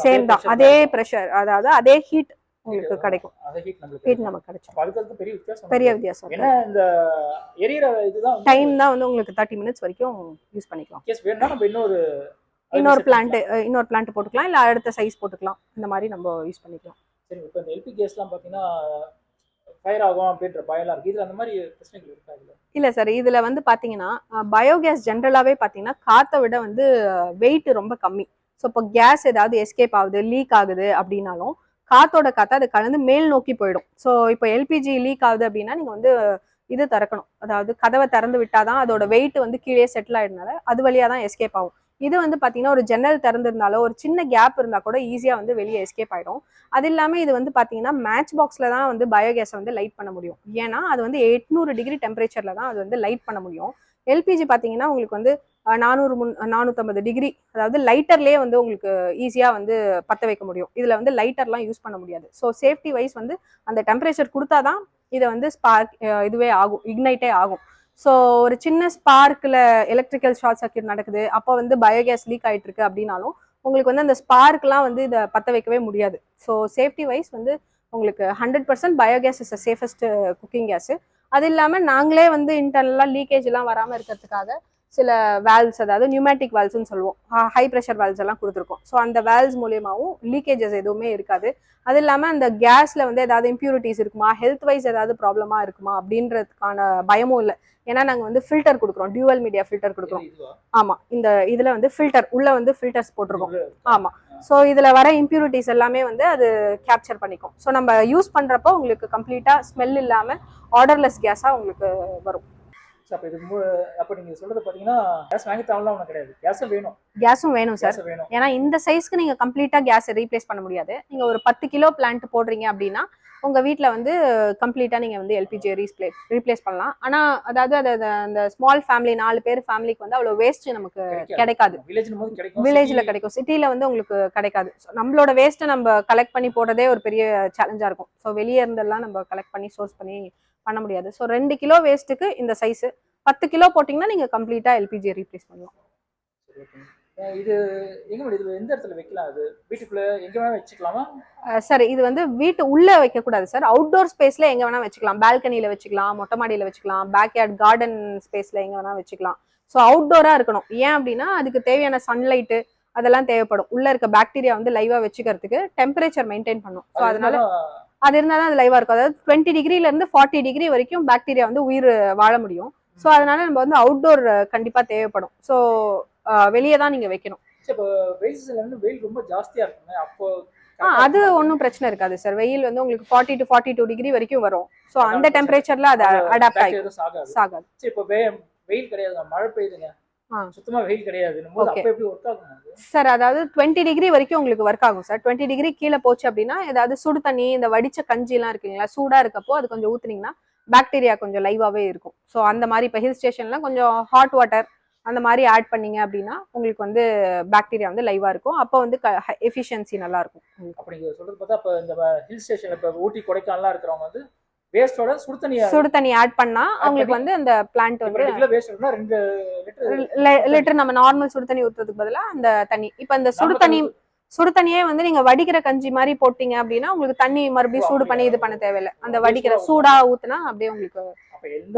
சேம் தான். அதே. ப்ரெஷர் அதாவது அதே ஹீட் உங்களுக்கு கிடைக்கும். ஹீட் கிடைக்கும். நமக்கு அதுக்கு பெரிய வித்தியாசம் ஏன்னா இந்த எரியற இதுதான் டைம் தான் வந்து உங்களுக்கு தேர்ட்டி மினிட்ஸ் வரைக்கும் யூஸ் பண்ணிக்கலாம். கேஸ் வேணும்னா நம்ம இன்னொரு இன்னொரு பிளான்ட். இன்னொரு பிளான்ட் போட்டுக்கலாம் இல்ல அடுத்த சைஸ் போட்டுக்கலாம். இந்த மாதிரி நம்ம யூஸ் பண்ணிக்கலாம். சரி இப்போ இந்த எல்பி கேஸ்லாம் பார்த்தீங்கன்னா ஃபயர் ஆகும் அப்படின்ற பயம்லாம் இருக்கு. இதுல அந்த மாதிரி பிரச்சனைகள் இருக்கா இல்ல சார் இதுல வந்து பாத்தீங்கன்னா பயோகேஸ் ஜென்ரலாவே பாத்தீங்கன்னா காத்தை விட வந்து வெயிட் ரொம்ப கம்மி. ஸோ இப்போ கேஸ் ஏதாவது எஸ்கேப் ஆகுது லீக் ஆகுது அப்படின்னாலும் காத்தோட காத்தா அது கலந்து மேல் நோக்கி போயிடும். ஸோ இப்போ எல்பிஜி லீக் ஆகுது அப்படின்னா நீங்கள் வந்து இது திறக்கணும். அதாவது கதவை திறந்து விட்டாதான் அதோட வெயிட் வந்து கீழே செட்டில் ஆயிடுனால அது வழியா தான் எஸ்கேப் ஆகும். இது வந்து பார்த்தீங்கன்னா ஒரு ஜன்னல் திறந்திருந்தாலோ ஒரு சின்ன கேப் இருந்தால் கூட ஈஸியாக வந்து வெளியே எஸ்கேப் ஆகிடும் அது இல்லாமல் இது வந்து பார்த்தீங்கன்னா மேட்ச் பாக்ஸில் தான் வந்து பயோகேஸை வந்து லைட் பண்ண முடியும். ஏன்னா அது வந்து எட்நூறு டிகிரி டெம்பரேச்சரில் தான் அது வந்து லைட் பண்ண முடியும். எல்பிஜி பார்த்தீங்கன்னா உங்களுக்கு வந்து நானூறு முன் நானூற்றம்பது டிகிரி அதாவது லைட்டர்லேயே வந்து உங்களுக்கு ஈஸியாக வந்து பற்ற வைக்க முடியும். இதில் வந்து லைட்டர்லாம் யூஸ் பண்ண முடியாது. ஸோ சேஃப்டி வைஸ் வந்து அந்த டெம்பரேச்சர் கொடுத்தா தான் இதை வந்து ஸ்பார்க் இதுவே ஆகும் இக்னைட்டே ஆகும். ஸோ ஒரு சின்ன ஸ்பார்க்கில் எலக்ட்ரிக்கல் ஷார்ட் சர்க்கியூட் நடக்குது அப்போ வந்து பயோகேஸ் லீக் ஆகிட்டு இருக்கு அப்படின்னாலும் உங்களுக்கு வந்து அந்த ஸ்பார்க்லாம் வந்து இதை பற்ற வைக்கவே முடியாது. ஸோ சேஃப்டி வைஸ் வந்து உங்களுக்கு hundred percent biogas is safest cooking gas அது இல்லாமல் நாங்களே வந்து இன்டர்னலாக லீக்கேஜ் எல்லாம் வராமல் இருக்கிறதுக்காக சில வேல்ஸ் அதாவது நியூமேட்டிக் வேல்ஸ்னு சொல்லுவோம். ஹை ப்ரெஷர் வேல்ஸ் எல்லாம் கொடுத்துருக்கோம். ஸோ அந்த வேல்ஸ் மூலியமாகவும் லீக்கேஜஸ் எதுவுமே இருக்காது. அது இல்லாமல் அந்த கேஸில் வந்து ஏதாவது இம்ப்யூரிட்டிஸ் இருக்குமா? ஹெல்த் வைஸ் ஏதாவது ப்ராப்ளமாக இருக்குமா? அப்படின்றதுக்கான பயமும் இல்லை. ஏன்னா நாங்கள் வந்து ஃபில்டர் கொடுக்குறோம் டியூவல் மீடியா ஃபில்டர் கொடுக்குறோம். ஆமாம் இந்த இதில் வந்து ஃபில்டர் உள்ள வந்து ஃபில்டர்ஸ் போட்டிருக்கோம். ஆமாம் ஆமா. ஸோ இதில் வர இம்ப்யூரிட்டிஸ் எல்லாமே வந்து அது கேப்சர் பண்ணிக்கும். ஸோ நம்ம யூஸ் பண்ணுறப்போ உங்களுக்கு கம்ப்ளீட்டாக ஸ்மெல் இல்லாமல் ஆர்டர்லெஸ் கேஸாக உங்களுக்கு வரும். அப்ப இதுக்கு மு- அப்ப நீங்க சொல்றது பாத்தீங்கன்னா கேஸ் வாங்கி தரலாம் ஒன்றும் கிடையாது. கேஸும் வேணும். கேஸும் வேணும் சார் வேணும். ஏன்னா இந்த சைஸ்க்கு நீங்கள் கம்ப்ளீட்டாக கேஸை ரீப்ளேஸ் பண்ண முடியாது. நீங்கள் ஒரு பத்து கிலோ பிளான்ட் போடுறீங்க அப்படின்னா உங்கள் வீட்டில் வந்து கம்ப்ளீட்டாக நீங்கள் வந்து எல்பிஜியை ரீப்ளே ரீப்ளேஸ் பண்ணலாம். ஆனால் அதாவது அது அந்த ஸ்மால் ஃபேமிலி நாலு பேர் ஃபேமிலிக்கு வந்து அவ்வளோ வேஸ்ட் நமக்கு கிடைக்காது. வில்லேஜ்ல கிடைக்கும். சிட்டில வந்து உங்களுக்கு கிடைக்காது. So, நம்மளோட வேஸ்ட்டை நம்ம கலெக்ட் பண்ணி போடுறதே ஒரு பெரிய சேலஞ்சா இருக்கும். ஸோ வெளியே இருந்தெல்லாம் நம்ம கலெக்ட் பண்ணி சோர்ஸ் பண்ணி பண்ண முடியாது. ஸோ ரெண்டு கிலோ வேஸ்ட்டுக்கு இந்த சைஸ் பத்து கிலோ போட்டிங்கன்னா நீங்க கம்ப்ளீட்டா எல்பிஜியை ரீப்ளேஸ் பண்ணலாம். இது எங்க இது எந்த இடத்துல வைக்கலாம் அது? வீட்டுக்குள்ள எங்க வேணா வச்சுக்கலாமா? சரி இது வந்து வீட்டு உள்ள வைக்க கூடாது சார் அவுட்டோர் ஸ்பேஸ்ல எங்க வேணா வச்சுக்கலாம். பால்கனில வச்சுக்கலாம் மொட்டை மாடியில வச்சுக்கலாம் பேக் யார்ட் கார்டன் ஸ்பேஸ்ல எங்க வேணா வச்சுக்கலாம். ஸோ அவுட்டோரா இருக்கணும். ஏன் அப்படின்னா அதுக்கு தேவையான சன்லைட்டு அதெல்லாம் தேவைப்படும். உள்ள இருக்க பாக்டீரியா வந்து லைவா வச்சுக்கிறதுக்கு டெம்பரேச்சர் மெயின்டைன் பண்ணும் ஸோ அது அதனால அது இருந்தால் தான் அது லைவா இருக்கும். அதாவது டுவெண்ட்டி டிகிரில இருந்து ஃபார்ட்டி டிகிரி வரைக்கும் பாக்டீரியா வந்து உயிர் வாழ முடியும். ஸோ அதனால நம்ம வந்து அவுட்டோர் கண்டிப்பா தேவைப்படும். ஸோ வெளியே தான் நீங்க வைக்கணும். சரி, இப்போ வெயில் சீசன்ல வந்து வெயில் ரொம்ப ஜாஸ்தியா இருக்குங்க அப்போ ஆ அது ஒன்றும் பிரச்சனை இருக்காது சார் வெயில் வந்து உங்களுக்கு forty to forty two degree வரைக்கும் வரும். ஸோ அந்த டெம்பரேச்சர்ல அது அடாப்ட் எதுவும் சாகாது. இப்போ வெயில் மழை பெய்யுதுங்க. சுத்தமா வெயில் அது? சார் அதாவது டுவெண்ட்டி டிகிரி வரைக்கும் உங்களுக்கு ஒர்க் ஆகும் சார் டுவெண்ட்டி டிகிரி கீழே போச்சு அப்படின்னா ஏதாவது சுடு தண்ணி இந்த வடிச்ச கஞ்சிலாம் இருக்குங்களா சூடா இருக்கப்போ அது கொஞ்சம் ஊத்துனீங்கன்னா பாக்டீரியா கொஞ்சம் லைவாவே இருக்கும். ஸோ அந்த மாதிரி இப்போ ஹில் ஸ்டேஷன்லாம் கொஞ்சம் ஹாட் வாட்டர் அந்த மாதிரி ஆட் பண்ணீங்க அப்படின்னா உங்களுக்கு வந்து பாக்டீரியா வந்து லைவா இருக்கும். அப்போ வந்து எஃபிஷியன்சி நல்லா இருக்கும். உங்களுக்கு. அப்ப நீங்க சொல்றது பார்த்தா இப்ப இந்த ஹில் ஸ்டேஷன் இப்ப ஊட்டி கொடைக்கானல்லாம் இருக்கிறவங்க வந்து வேஸ்டோட சுடு தண்ணியா சுடு தண்ணி ஆட் பண்ணா அவங்களுக்கு வந்து அந்த பிளான்ட் வந்து ரெண்டு லிட்டர் லிட்டர் நம்ம நார்மல் சுடு தண்ணி ஊத்துறதுக்கு பதிலா அந்த தண்ணி. இப்போ இந்த சுடு தண்ணி சுடு தண்ணியே வந்து நீங்க வடிக்கிற கஞ்சி மாதிரி போட்டீங்க அப்படின்னா உங்களுக்கு தண்ணி மறுபடியும் சூடு பண்ணி இது பண்ண தேவையில்லை. அந்த வடிக்கிற சூடா ஊத்துனா அப்படியே உங்களுக்கு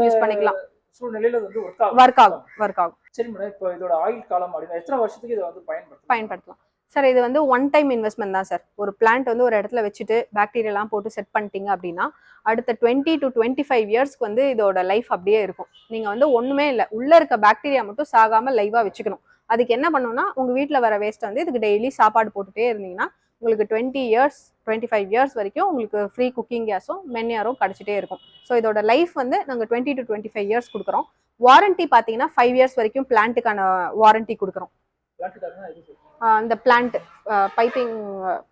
யூஸ் பண்ணிக்கலாம். சூழ்நிலையில வந்து ஒர்க் ஆகும்? ஒர்க் ஆகும் ஒர்க் ஆகும். சரி மேடம் இப்போ இதோட ஆயுள் காலம் அப்படின்னா எத்தனை வருஷத்துக்கு இதை வந்து பயன்படுத்தலாம்? பயன்படுத்தலாம். சார் இது வந்து ஒன் டைம் இன்வெஸ்ட்மெண்ட் தான் சார். ஒரு பிளான்ட் வந்து ஒரு இடத்துல வச்சுட்டு பாக்டீரியாலாம் போட்டு செட் பண்ணிட்டீங்க அப்படின்னா அடுத்த டுவெண்ட்டி டு டுவெண்ட்டி ஃபைவ் இயர்ஸ்க்கு வந்து இதோட லைஃப் அப்படியே இருக்கும். நீங்கள் வந்து ஒன்றுமே இல்லை. உள்ளே இருக்க பாக்டீரியா மட்டும் சாகாமல் லைவாக வச்சுக்கணும். அதுக்கு என்ன பண்ணணும்னா உங்கள் வீட்டில் வர வேஸ்ட்டை வந்து இதுக்கு டெய்லி சாப்பாடு போட்டுகிட்டே இருந்தீங்கன்னா உங்களுக்கு twenty years twenty five years வரைக்கும் உங்களுக்கு ஃப்ரீ குக்கிங் கேஸும் மென்யாரும் கிடச்சிட்டே இருக்கும். ஸோ இதோட லைஃப் வந்து நாங்கள் twenty to twenty five years கொடுக்குறோம். வாரண்டி பார்த்தீங்கன்னா ஃபைவ் இயர்ஸ் வரைக்கும் பிளான்ட்டுக்கான வாரண்டி கொடுக்குறோம். இந்த பிளான்ட் பைப்பிங்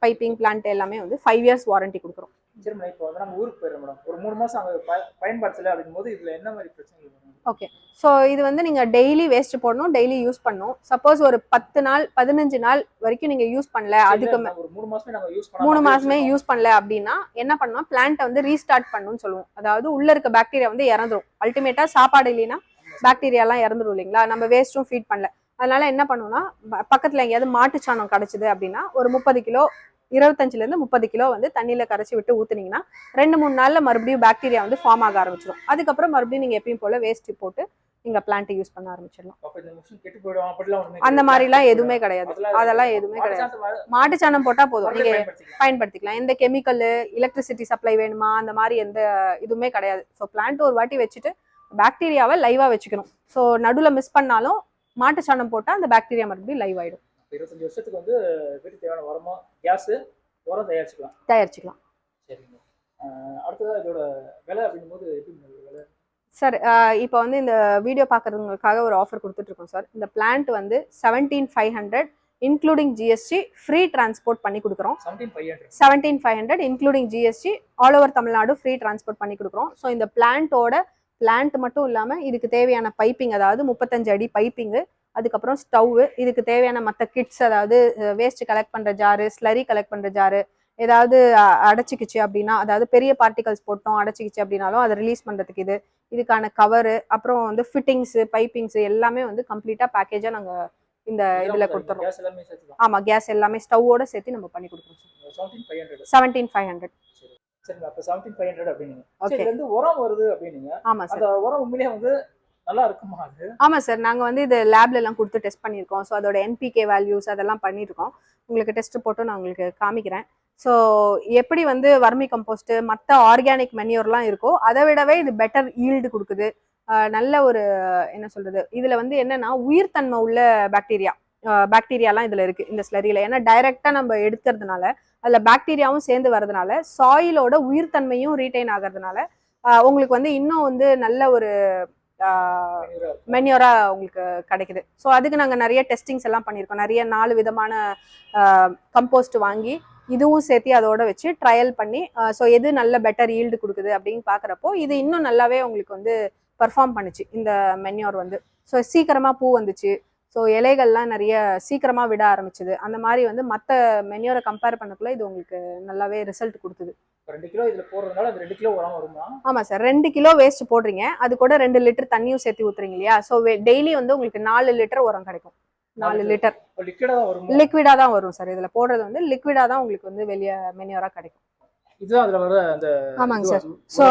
பைப்பிங் பிளான்ட் எல்லாமே வந்து ஃபைவ் இயர்ஸ் வாரண்டி கொடுக்குறோம். சரி மேடம் இப்போ வந்து நம்ம ஊருக்கு போயிடுறோம் மேடம் ஒரு மூணு மாசம் அங்கே பயன்படுத்தலை அப்படிங்கும் போது இதுல என்ன மாதிரி பிரச்சனைகள் வரும் ஓகே ஸோ இது வந்து நீங்கள் டெய்லி வேஸ்ட் போடணும் டெய்லி யூஸ் பண்ணணும். சப்போஸ் ஒரு பத்து நாள் பதினஞ்சு நாள் வரைக்கும் நீங்கள் யூஸ் பண்ணல அதுக்கு மூணு மாசமே யூஸ் பண்ண மூணு மாசமே யூஸ் பண்ணல அப்படின்னா என்ன பண்ணணும்? பிளான்ட்டை வந்து ரீஸ்டார்ட் பண்ணணும்னு சொல்லுவோம். அதாவது உள்ள இருக்க பாக்டீரியா வந்து இறந்துரும். அல்டிமேட்டா சாப்பாடு இல்லைன்னா பாக்டீரியாலாம் இறந்துரும் இல்லைங்களா? நம்ம வேஸ்ட்டும் ஃபீட் பண்ணல. அதனால என்ன பண்ணுவோம்னா பக்கத்துல எங்கேயாவது மாட்டுச்சாணம் கிடைச்சது அப்படின்னா ஒரு முப்பது கிலோ இருபத்தஞ்சுல இருந்து முப்பது கிலோ வந்து தண்ணியில கரைச்சி விட்டு ஊத்துனீங்கன்னா ரெண்டு மூணு நாள்ல மறுபடியும் பாக்டீரியா வந்து ஃபார்ம் ஆக ஆரம்பிச்சிடும் அதுக்கப்புறம் மறுபடியும் நீங்க எப்பயும் போல வேஸ்ட் போட்டு நீங்க பிளான்ட் யூஸ் பண்ண ஆரம்பிச்சிடலாம். அந்த. மாதிரிலாம் எதுவுமே கிடையாது. அதெல்லாம் எதுவுமே மாட்டு கிடையாது. சாணத்தை வ- மாட்டுச்சாணம் போட்டா போதும். மறுபடியும் நீங்க பயன்படுத்திக்கலாம். எந்த கெமிக்கல் எலக்ட்ரிசிட்டி சப்ளை வேணுமா அந்த மாதிரி எந்த இதுவுமே கிடையாது. ஸோ பிளான்ட் ஒரு வாட்டி வச்சுட்டு பாக்டீரியாவை லைவா வச்சுக்கணும். ஸோ நடுவில் மிஸ் பண்ணாலும் மாட்டு சாணம் போட்டால் அந்த பாக்டீரியா மறுபடியும் லைவ் இப்ப இருபத்தஞ்சு வருஷத்துக்கு வந்து வீட்டுக்கு தேவையான உரமா கேஸ் உரம் தயாரிச்சுக்கலாம். தயாரிச்சுக்கலாம். சரிங்க. அஹ் அடுத்ததா இதோட விலை அப்படிங்கும் போது எப்படி விலை? சார் இப்போ வந்து இந்த வீடியோ பார்க்குறவங்களுக்காக ஒரு ஆஃபர் கொடுத்துட்ருக்கோம் சார். இந்த பிளான்ட் வந்து seventeen five hundred including GST free transport பண்ணி கொடுக்குறோம். Seventeen five hundred including GST all over Tamil Nadu free transport பண்ணி கொடுக்குறோம். ஸோ இந்த பிளான்ட்டோட பிளான்ட் மட்டும் இல்லாமல் இதுக்கு தேவையான பைப்பிங் அதாவது முப்பத்தஞ்சு அடி பைப்பிங்கு அதுக்கப்புறம் ஸ்டவ்வு இதுக்கு தேவையான மற்ற கிட்ஸ் அதாவது வேஸ்ட் கலெக்ட் பண்ணுற ஜாரு ஸ்லரி கலெக்ட் பண்ணுற ஜாரு ஏதாவது அடைச்சிக்கிச்சு அப்படின்னா அதாவது பெரிய பார்ட்டிகல்ஸ் போட்டோம் அடைச்சிக்கிச்சு அப்படின்னாலும் அதை ரிலீஸ் பண்ணுறதுக்கு இது. இதுக்கான கவரு அப்புறம் வந்து ஃபிட்டிங்ஸு பைப்பிங்ஸு எல்லாமே வந்து கம்ப்ளீட்டாக பேக்கேஜாக நாங்கள் இந்த இதில் கொடுத்துறோம். ஆமாம் கேஸ் எல்லாமே ஸ்டவ்வோட சேர்த்து நம்ம பண்ணி கொடுக்குறோம் seventeen five hundred seventeen five hundred சரிங்க அப்ப செவன்டீன் ஃபைவ் ஹண்ட்ரட் அப்படின்னீங்க. சரி இருந்து உரம் வருது அப்படின்னீங்க. ஆமாம் சார் அந்த உரம் உண்மையிலேயே வந்து நல்லா இருக்குமா அது? ஆமாம் சார் நாங்கள் வந்து இது லேப்ல எல்லாம் கொடுத்து டெஸ்ட் பண்ணியிருக்கோம். ஸோ அதோட என்பிகே வேல்யூஸ் அதெல்லாம் பண்ணியிருக்கோம். உங்களுக்கு டெஸ்ட் போட்டு நான் உங்களுக்கு காமிக்கிறேன். ஸோ எப்படி வந்து வர்மி கம்போஸ்ட் மற்ற ஆர்கானிக் மென்யூர்லாம் இருக்கோ அதை விடவே இது பெட்டர் ஈல்டு கொடுக்குது. நல்ல ஒரு என்ன சொல்றது? இதுல வந்து என்னன்னா உயிர்த்தன்மை உள்ள பாக்டீரியா பாக்டீரியாலாம் இதில் இருக்குது இந்த ஸ்லரியில் ஏன்னா டைரெக்டாக நம்ம எடுக்கிறதுனால அதில் பாக்டீரியாவும் சேர்ந்து வர்றதுனால சாயிலோட உயிர்த்தன்மையும் ரீட்டைன் ஆகிறதுனால உங்களுக்கு வந்து இன்னும் வந்து நல்ல ஒரு மென்யூராக மென்யூரா உங்களுக்கு கிடைக்குது. ஸோ அதுக்கு நாங்கள் நிறைய டெஸ்டிங்ஸ் எல்லாம் பண்ணியிருக்கோம் நிறைய நாலு விதமான கம்போஸ்ட் வாங்கி இதுவும் சேர்த்து அதோட வச்சு ட்ரையல் பண்ணி ஸோ எது நல்ல பெட்டர் ஈல்டு கொடுக்குது அப்படின்னு பார்க்குறப்போ இது இன்னும் நல்லாவே உங்களுக்கு வந்து பர்ஃபார்ம் பண்ணுச்சு இந்த மென்யூர் வந்து. ஸோ சீக்கிரமாக பூ வந்துச்சு ஸோ இலைகள்லாம் நிறைய சீக்கிரமாக விட ஆரம்பிச்சுது. அந்த மாதிரி வந்து மற்ற மென்யூரை கம்பேர் பண்ணக்குள்ள இது உங்களுக்கு நல்லாவே ரிசல்ட் கொடுத்தது. இப்ப ரெண்டு கிலோ இதுல போடுறதுனால அது ரெண்டு கிலோ உரம் வருமா? ஆமாம் சார். ரெண்டு கிலோ வேஸ்ட் போடுறீங்க. அது கூட ரெண்டு லிட்டர் தண்ணியும் சேர்த்து ஊத்துறீங்க இல்லையா? ஸோ டெய்லி வந்து உங்களுக்கு நாலு லிட்டர் உரம் கிடைக்கும். நாலு லிட்டர் லிக்விடா தான் வருமா? லிக்விடா தான் வரும் சார். இதுல போடுறது வந்து லிக்விடா தான் உங்களுக்கு வந்து வெளியே மெனியூரா கிடைக்கும். இதுதான் அதுல வர அந்த ஆமாங்க சார். ஸோ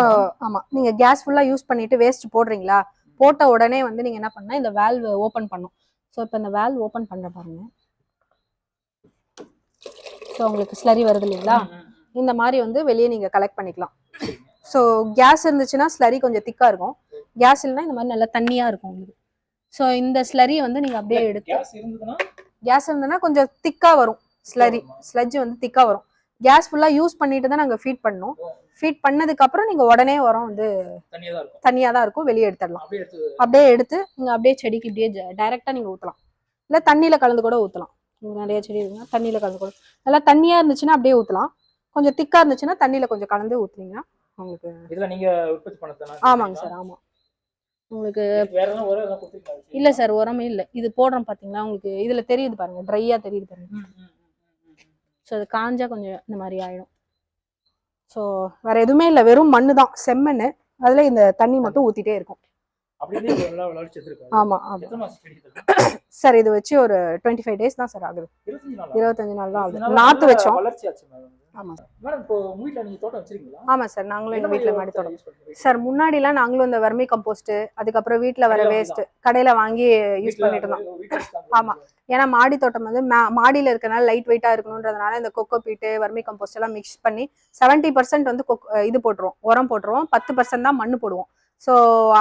ஆமா. நீங்க கேஸ் ஃபுல்லா யூஸ் பண்ணிட்டு வேஸ்ட் போடுறீங்களா? போட்ட உடனே வந்து நீங்க என்ன பண்ணா இந்த வேல்வ் ஓபன் பண்ணும் ஸோ இப்போ இந்த வேல்வ் ஓபன் பண்ற பாருங்க. ஸோ உங்களுக்கு ஸ்லரி வருது இல்லைங்களா. இந்த மாதிரி வந்து வெளியே நீங்க கலெக்ட் பண்ணிக்கலாம். ஸோ கேஸ் இருந்துச்சுன்னா ஸ்லரி கொஞ்சம் திக்கா இருக்கும். கேஸ் இல்லைன்னா இந்த மாதிரி நல்லா தண்ணியா இருக்கும் உங்களுக்கு. ஸோ இந்த ஸ்லரி வந்து நீங்க அப்படியே எடுத்து கேஸ் இருந்ததுன்னா கொஞ்சம் திக்கா வரும். ஸ்லரி ஸ்லட்ஜ் வந்து திக்கா வரும். கேஸ் ஃபுல்லா யூஸ் பண்ணிட்டு தான் நாங்க ஃபீட் பண்ணோம். ஃபீட் பண்ணதுக்கு அப்புறம் நீங்க உடனே உரம் வந்து தண்ணியா தான் இருக்கும். வெளியே எடுத்துடலாம். அப்படியே எடுத்து அப்படியே எடுத்து நீங்க அப்படியே செடிக்கு இப்படியே டைரக்டா நீங்க ஊத்தலாம். இல்ல தண்ணியில கலந்து கூட ஊத்தலாம். இங்க நிறைய செடி இருக்குங்க தண்ணியில கலந்து கூட நல்லா தண்ணியா இருந்துச்சுன்னா அப்படியே ஊத்தலாம். கொஞ்சம் திக்கா இருந்துச்சுன்னா தண்ணியில கொஞ்சம் கலந்து ஊத்துனீங்கன்னா உங்களுக்கு இதுல நீங்க உற்பத்தி பண்ணதானே ஆமாங்க சார் ஆமா. உங்களுக்கு இல்ல சார் உரமே இல்ல. இது போடுறோம் பாத்தீங்களா? உங்களுக்கு இதுல தெரியுது பாருங்க ட்ரையா தெரியுது பாருங்க. ஸோ அது காஞ்சா கொஞ்சம் இந்த மாதிரி ஆயிடும். ஸோ வேற எதுவுமே இல்லை. வெறும் மண்ணு தான். செம்மண் அதில் இந்த தண்ணி மட்டும் ஊற்றிட்டே இருக்கும். ஆமாம் ஆமாம்? சார் இது வச்சு ஒரு டுவெண்ட்டி ஃபைவ் டேஸ் தான் சார் ஆகுது. இருபத்தஞ்சு நாளா? தான் ஆகுது. நாற்று வச்சோம். ஆமாம் வச்சிருக்கீங்களா? ஆமாம் சார் நாங்களும் எங்கள் வீட்டில் மாடி தோட்டம்? சார் முன்னாடிலாம் நாங்களும் இந்த வர்மி கம்போஸ்ட் அதுக்கப்புறம் வீட்டில் வர கடையில வேஸ்ட் கடையில் வாங்கி யூஸ் பண்ணிட்டு இருந்தோம். வீட்ல use தான் ஆமா. ஏன்னா மாடி தோட்டம் வந்து மா மாடியில் இருக்கனால லைட் வெயிட்டாக இருக்கணுன்றதுனால இந்த கொக்கோ பீட்டு வர்மி கம்போஸ்ட் எல்லாம் மிக்ஸ் பண்ணி செவன்ட்டி பர்சன்ட் வந்து கொக் இது போட்டுருவோம் உரம் போட்டுருவோம் பத்து பர்சன்ட் தான் மண்ணு போடுவோம். ஸோ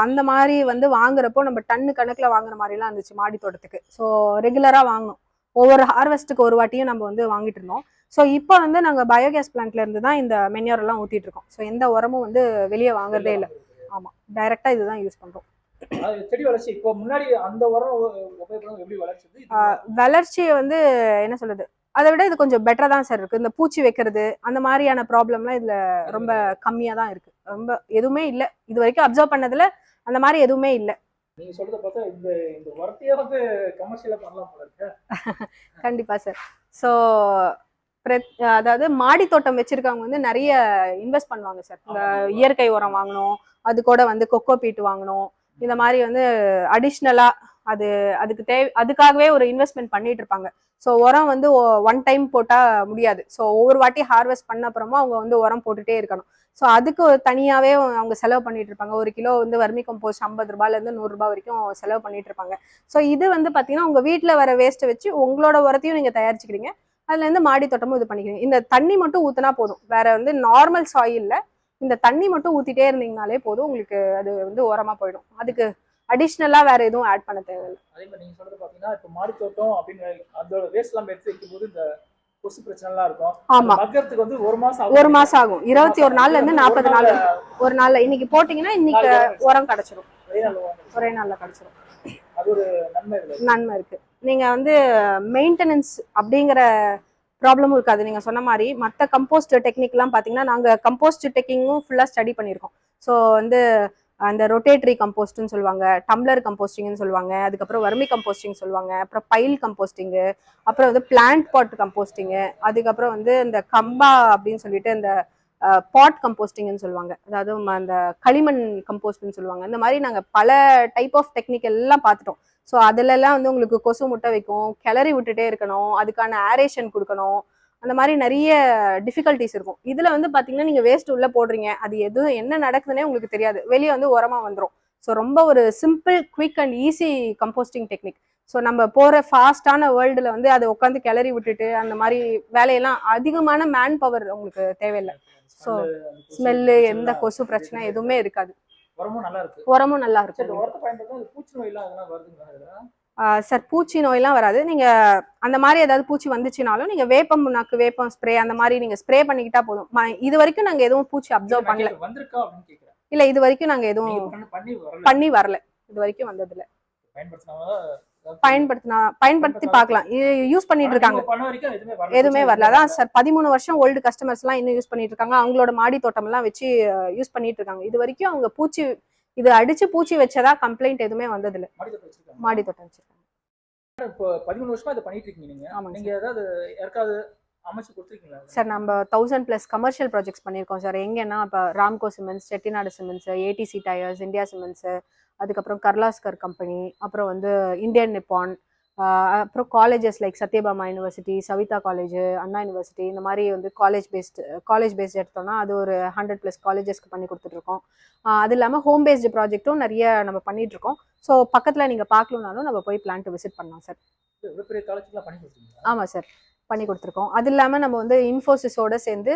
அந்த மாதிரி வந்து வாங்குறப்போ நம்ம டன்னு கணக்கில் வாங்குற மாதிரிலாம் இருந்துச்சு மாடி தோட்டத்துக்கு. ஸோ ரெகுலராக வாங்கணும். ஒவ்வொரு ஹார்வெஸ்ட்டுக்கு ஒரு வாட்டியும் நம்ம வந்து வாங்கிட்டு இருந்தோம். ஸோ இப்போ வந்து நாங்கள் பயோகேஸ் பிளான்ட்ல இருந்து தான் இந்த மென்யூர் எல்லாம் ஊற்றிட்டு இருக்கோம். ஸோ எந்த உரமும் வந்து வெளியே வாங்குறதே இல்லை. ஆமாம் டைரெக்டாக இதுதான் யூஸ் பண்ணுறோம் செடி வளர்ச்சி. இப்போ முன்னாடி அந்த உரம் எப்படி வளர்ச்சது? இது வளர்ச்சியை வந்து என்ன சொல்றது? அதை விட இது கொஞ்சம் பெட்டரா தான் சார் இருக்கு. இந்த பூச்சி வைக்கிறது அந்த மாதிரியான ப்ராப்ளம்லாம் இதுல ரொம்ப கம்மியா தான் இருக்கு. ரொம்ப எதுவுமே இல்லை. இது வரைக்கும் அப்சர்வ் பண்ணதுல அந்த மாதிரி எதுவுமே இல்லை. நீங்க சொல்றத பார்த்தா இந்த இந்த உரத்தையே வந்து கமர்ஷியலா பண்ணலாம் போல இருக்கு. கண்டிப்பா சார் ஸோ அதாவது மாடி தோட்டம் வச்சிருக்கவங்க வந்து நிறைய இன்வெஸ்ட் பண்ணுவாங்க சார் இந்த இயற்கை உரம் வாங்கணும். அது கூட வந்து கொக்கோ பீட் வாங்கணும். இந்த மாதிரி வந்து அடிஷ்னலாக அது அதுக்கு தேவை அதுக்காகவே ஒரு இன்வெஸ்ட்மெண்ட் பண்ணிட்டு இருப்பாங்க. ஸோ உரம் வந்து ஒன் டைம் போட்டால் முடியாது. ஸோ ஒவ்வொரு வாட்டி ஹார்வெஸ்ட் பண்ண அப்புறமா அவங்க வந்து உரம் போட்டுட்டே இருக்கணும். ஸோ அதுக்கு ஒரு அவங்க செலவு பண்ணிட்டு இருப்பாங்க. ஒரு கிலோ வந்து வர்மி கம்போஸ்ட் ஐம்பது ரூபாயிலேருந்து இருந்து வரைக்கும் செலவு பண்ணிட்டு இருப்பாங்க. ஸோ இது வந்து பார்த்தீங்கன்னா உங்கள் வீட்டில் வர வேஸ்ட்டை வச்சு உங்களோட உரத்தையும் நீங்கள் தயாரிச்சுக்கிறீங்க. அதுலேருந்து மாடி தோட்டமும் இது பண்ணிக்கிறீங்க. இந்த தண்ணி மட்டும் ஊற்றினா போதும். வேற வந்து நார்மல் சாயில்ல இந்த தண்ணி மட்டும் ஊத்திட்டே இருந்தீங்கனாலே போதும் உங்களுக்கு அது வந்து உரமா போயிடும். அதுக்கு அடிஷ்னலா வேற எதுவும் ஆட் பண்ண தேவையில்லை. அதே மாதிரி நீங்க சொல்றது பாத்தீங்கன்னா இப்போ மாடி தோட்டம் அப்படின்னு அதோட வேஸ்ட் எல்லாம் எடுத்து வைக்கும் போது இந்த கொசு பிரச்சனை எல்லாம் இருக்கும். ஆமா. மக்கறதுக்கு வந்து ஒரு மாசம். ஒரு மாசம் ஆகும். இருபத்தி ஒரு நாள்ல இருந்து நாற்பது நாள். ஒரு நாள்ல இன்னைக்கு போட்டீங்கன்னா இன்னைக்கு உரம் கிடைச்சிரும். ஒரே நாள்ல கிடைச்சிரும். அது ஒரு நன்மை இல்லை நன்மை இருக்கு. நீங்க வந்து மெயின்டெனன்ஸ் அப்படிங்கிற ப்ராப்ளமும் இருக்காது. நீங்க சொன்ன மாதிரி மற்ற கம்போஸ்ட் டெக்னிக்லாம் பாத்தீங்கன்னா நாங்க கம்போஸ்ட் டெக்கிங்கும் ஃபுல்லா ஸ்டடி பண்ணியிருக்கோம். ஸோ வந்து அந்த ரொட்டேட்ரி கம்போஸ்ட்னு சொல்லுவாங்க டம்ளர் கம்போஸ்டிங்னு சொல்லுவாங்க அதுக்கப்புறம் வர்மி கம்போஸ்டிங் சொல்லுவாங்க அப்புறம் பைல் கம்போஸ்டிங்கு அப்புறம் வந்து பிளான்ட் பாட் கம்போஸ்டிங்கு அதுக்கப்புறம் வந்து இந்த கம்பா அப்படின்னு சொல்லிட்டு இந்த பாட் கம்போஸ்டிங்னு சொல்லுவாங்க. அதாவது ம- அந்த களிமண் கம்போஸ்ட்னு சொல்லுவாங்க. இந்த மாதிரி நாங்கள் பல டைப் ஆஃப் டெக்னிக் எல்லாம் பார்த்துட்டோம் ஸோ அதுலலாம் வந்து உங்களுக்கு கொசு முட்டை வைக்கும் கிளறி விட்டுட்டே இருக்கணும் அதுக்கான ஆரேஷன் கொடுக்கணும் அந்த மாதிரி நிறைய டிஃபிகல்ட்டிஸ் இருக்கும். இதில் வந்து பார்த்தீங்கன்னா நீங்கள் வேஸ்ட் உள்ளே போடுறீங்க. அது எது என்ன நடக்குதுன்னே உங்களுக்கு தெரியாது. வெளியே வந்து உரமாக வந்துடும் ஸோ ரொம்ப ஒரு simple quick and easy composting technique so நம்ம போகிற ஃபாஸ்டான வேர்ல்டில் வந்து அதை உட்காந்து கிளறி விட்டுட்டு அந்த மாதிரி வேலையெல்லாம் அதிகமான மேன் பவர் உங்களுக்கு தேவையில்லை. ஸோ ஸ்மெல்லு எந்த கொசு பிரச்சனை எதுவுமே இருக்காது. உரமும் நல்லா இருக்கு. உரமும் நல்லா இதெல்லாம்? சார் பூச்சி நோயெல்லாம் வராது. நீங்க அந்த மாதிரி ஏதாவது பூச்சி வந்துச்சுனாலும் நீங்க வேப்பம் புண்ணாக்கு வேப்பம் ஸ்ப்ரே அந்த மாதிரி நீங்க ஸ்ப்ரே பண்ணிக்கிட்டா போதும். இது வரைக்கும் நாங்க எதுவும் பூச்சி அப்சர்வ் பண்ணல. இல்ல இது வரைக்கும் நாங்க எதுவும் பண்ணி வரல. இது வரைக்கும் வந்ததில்ல. பயன்படுத்தினா பயன்படுத்தி பார்க்கலாம். யூஸ் பண்ணிட்டு இருக்காங்க. எதுவுமே வரல. அதான் சார் பதிமூணு வருஷம் ஓல்டு கஸ்டமர்ஸ் எல்லாம் இன்னும் யூஸ் பண்ணிட்டு இருக்காங்க. அவங்களோட மாடி தோட்டம் எல்லாம் வச்சு யூஸ் பண்ணிட்டு இருக்காங்க. இது வரைக்கும் அவங்க பூச்சி இது அடிச்சு பூச்சி வச்சதா கம்ப்ளைண்ட் எதுவுமே தோட்டம் வச்சிருக்காங்க. மாடி தோட்டம் வச்சிருக்காங்க. இப்போ பதிமூணு வருஷமா இதை பண்ணிட்டு இருக்கீங்க நீங்க. ஏதாவது யாருக்காவது அமைச்சு கொடுத்துருக்கீங்களா சார் நம்ம தௌசண்ட் ப்ளஸ் கமர்ஷியல் ப்ராஜெக்ட்ஸ் பண்ணியிருக்கோம் சார். எங்கன்னா இப்போ Ramco cements Chettinad cements ATC tyres India cements அதுக்கப்புறம் கர்லாஸ்கர் கம்பெனி அப்புறம் வந்து இந்தியன் நிப்பான் அப்புறம் colleges like Sathyabama university Saveetha college Anna university இந்த மாதிரி வந்து காலேஜ் பேஸ்டு காலேஜ் பேஸ்ட் எடுத்தோம்னா அது ஒரு ஹண்ட்ரட் ப்ளஸ் காலேஜஸ்க்கு பண்ணி கொடுத்துட்ருக்கோம். அது இல்லாமல் ஹோம் பேஸ்டு ப்ராஜெக்ட்டும் நிறைய நம்ம பண்ணிட்டு இருக்கோம் ஸோ பக்கத்தில் நீங்கள் பார்க்கலனாலும் நம்ம போய் பிளான்ட் விசிட் பண்ணலாம் சார். ஆமாம் சார். பண்ணி கொடுத்துருக்கோம். அது இல்லாமல் நம்ம வந்து இன்ஃபோசிஸோட சேர்ந்து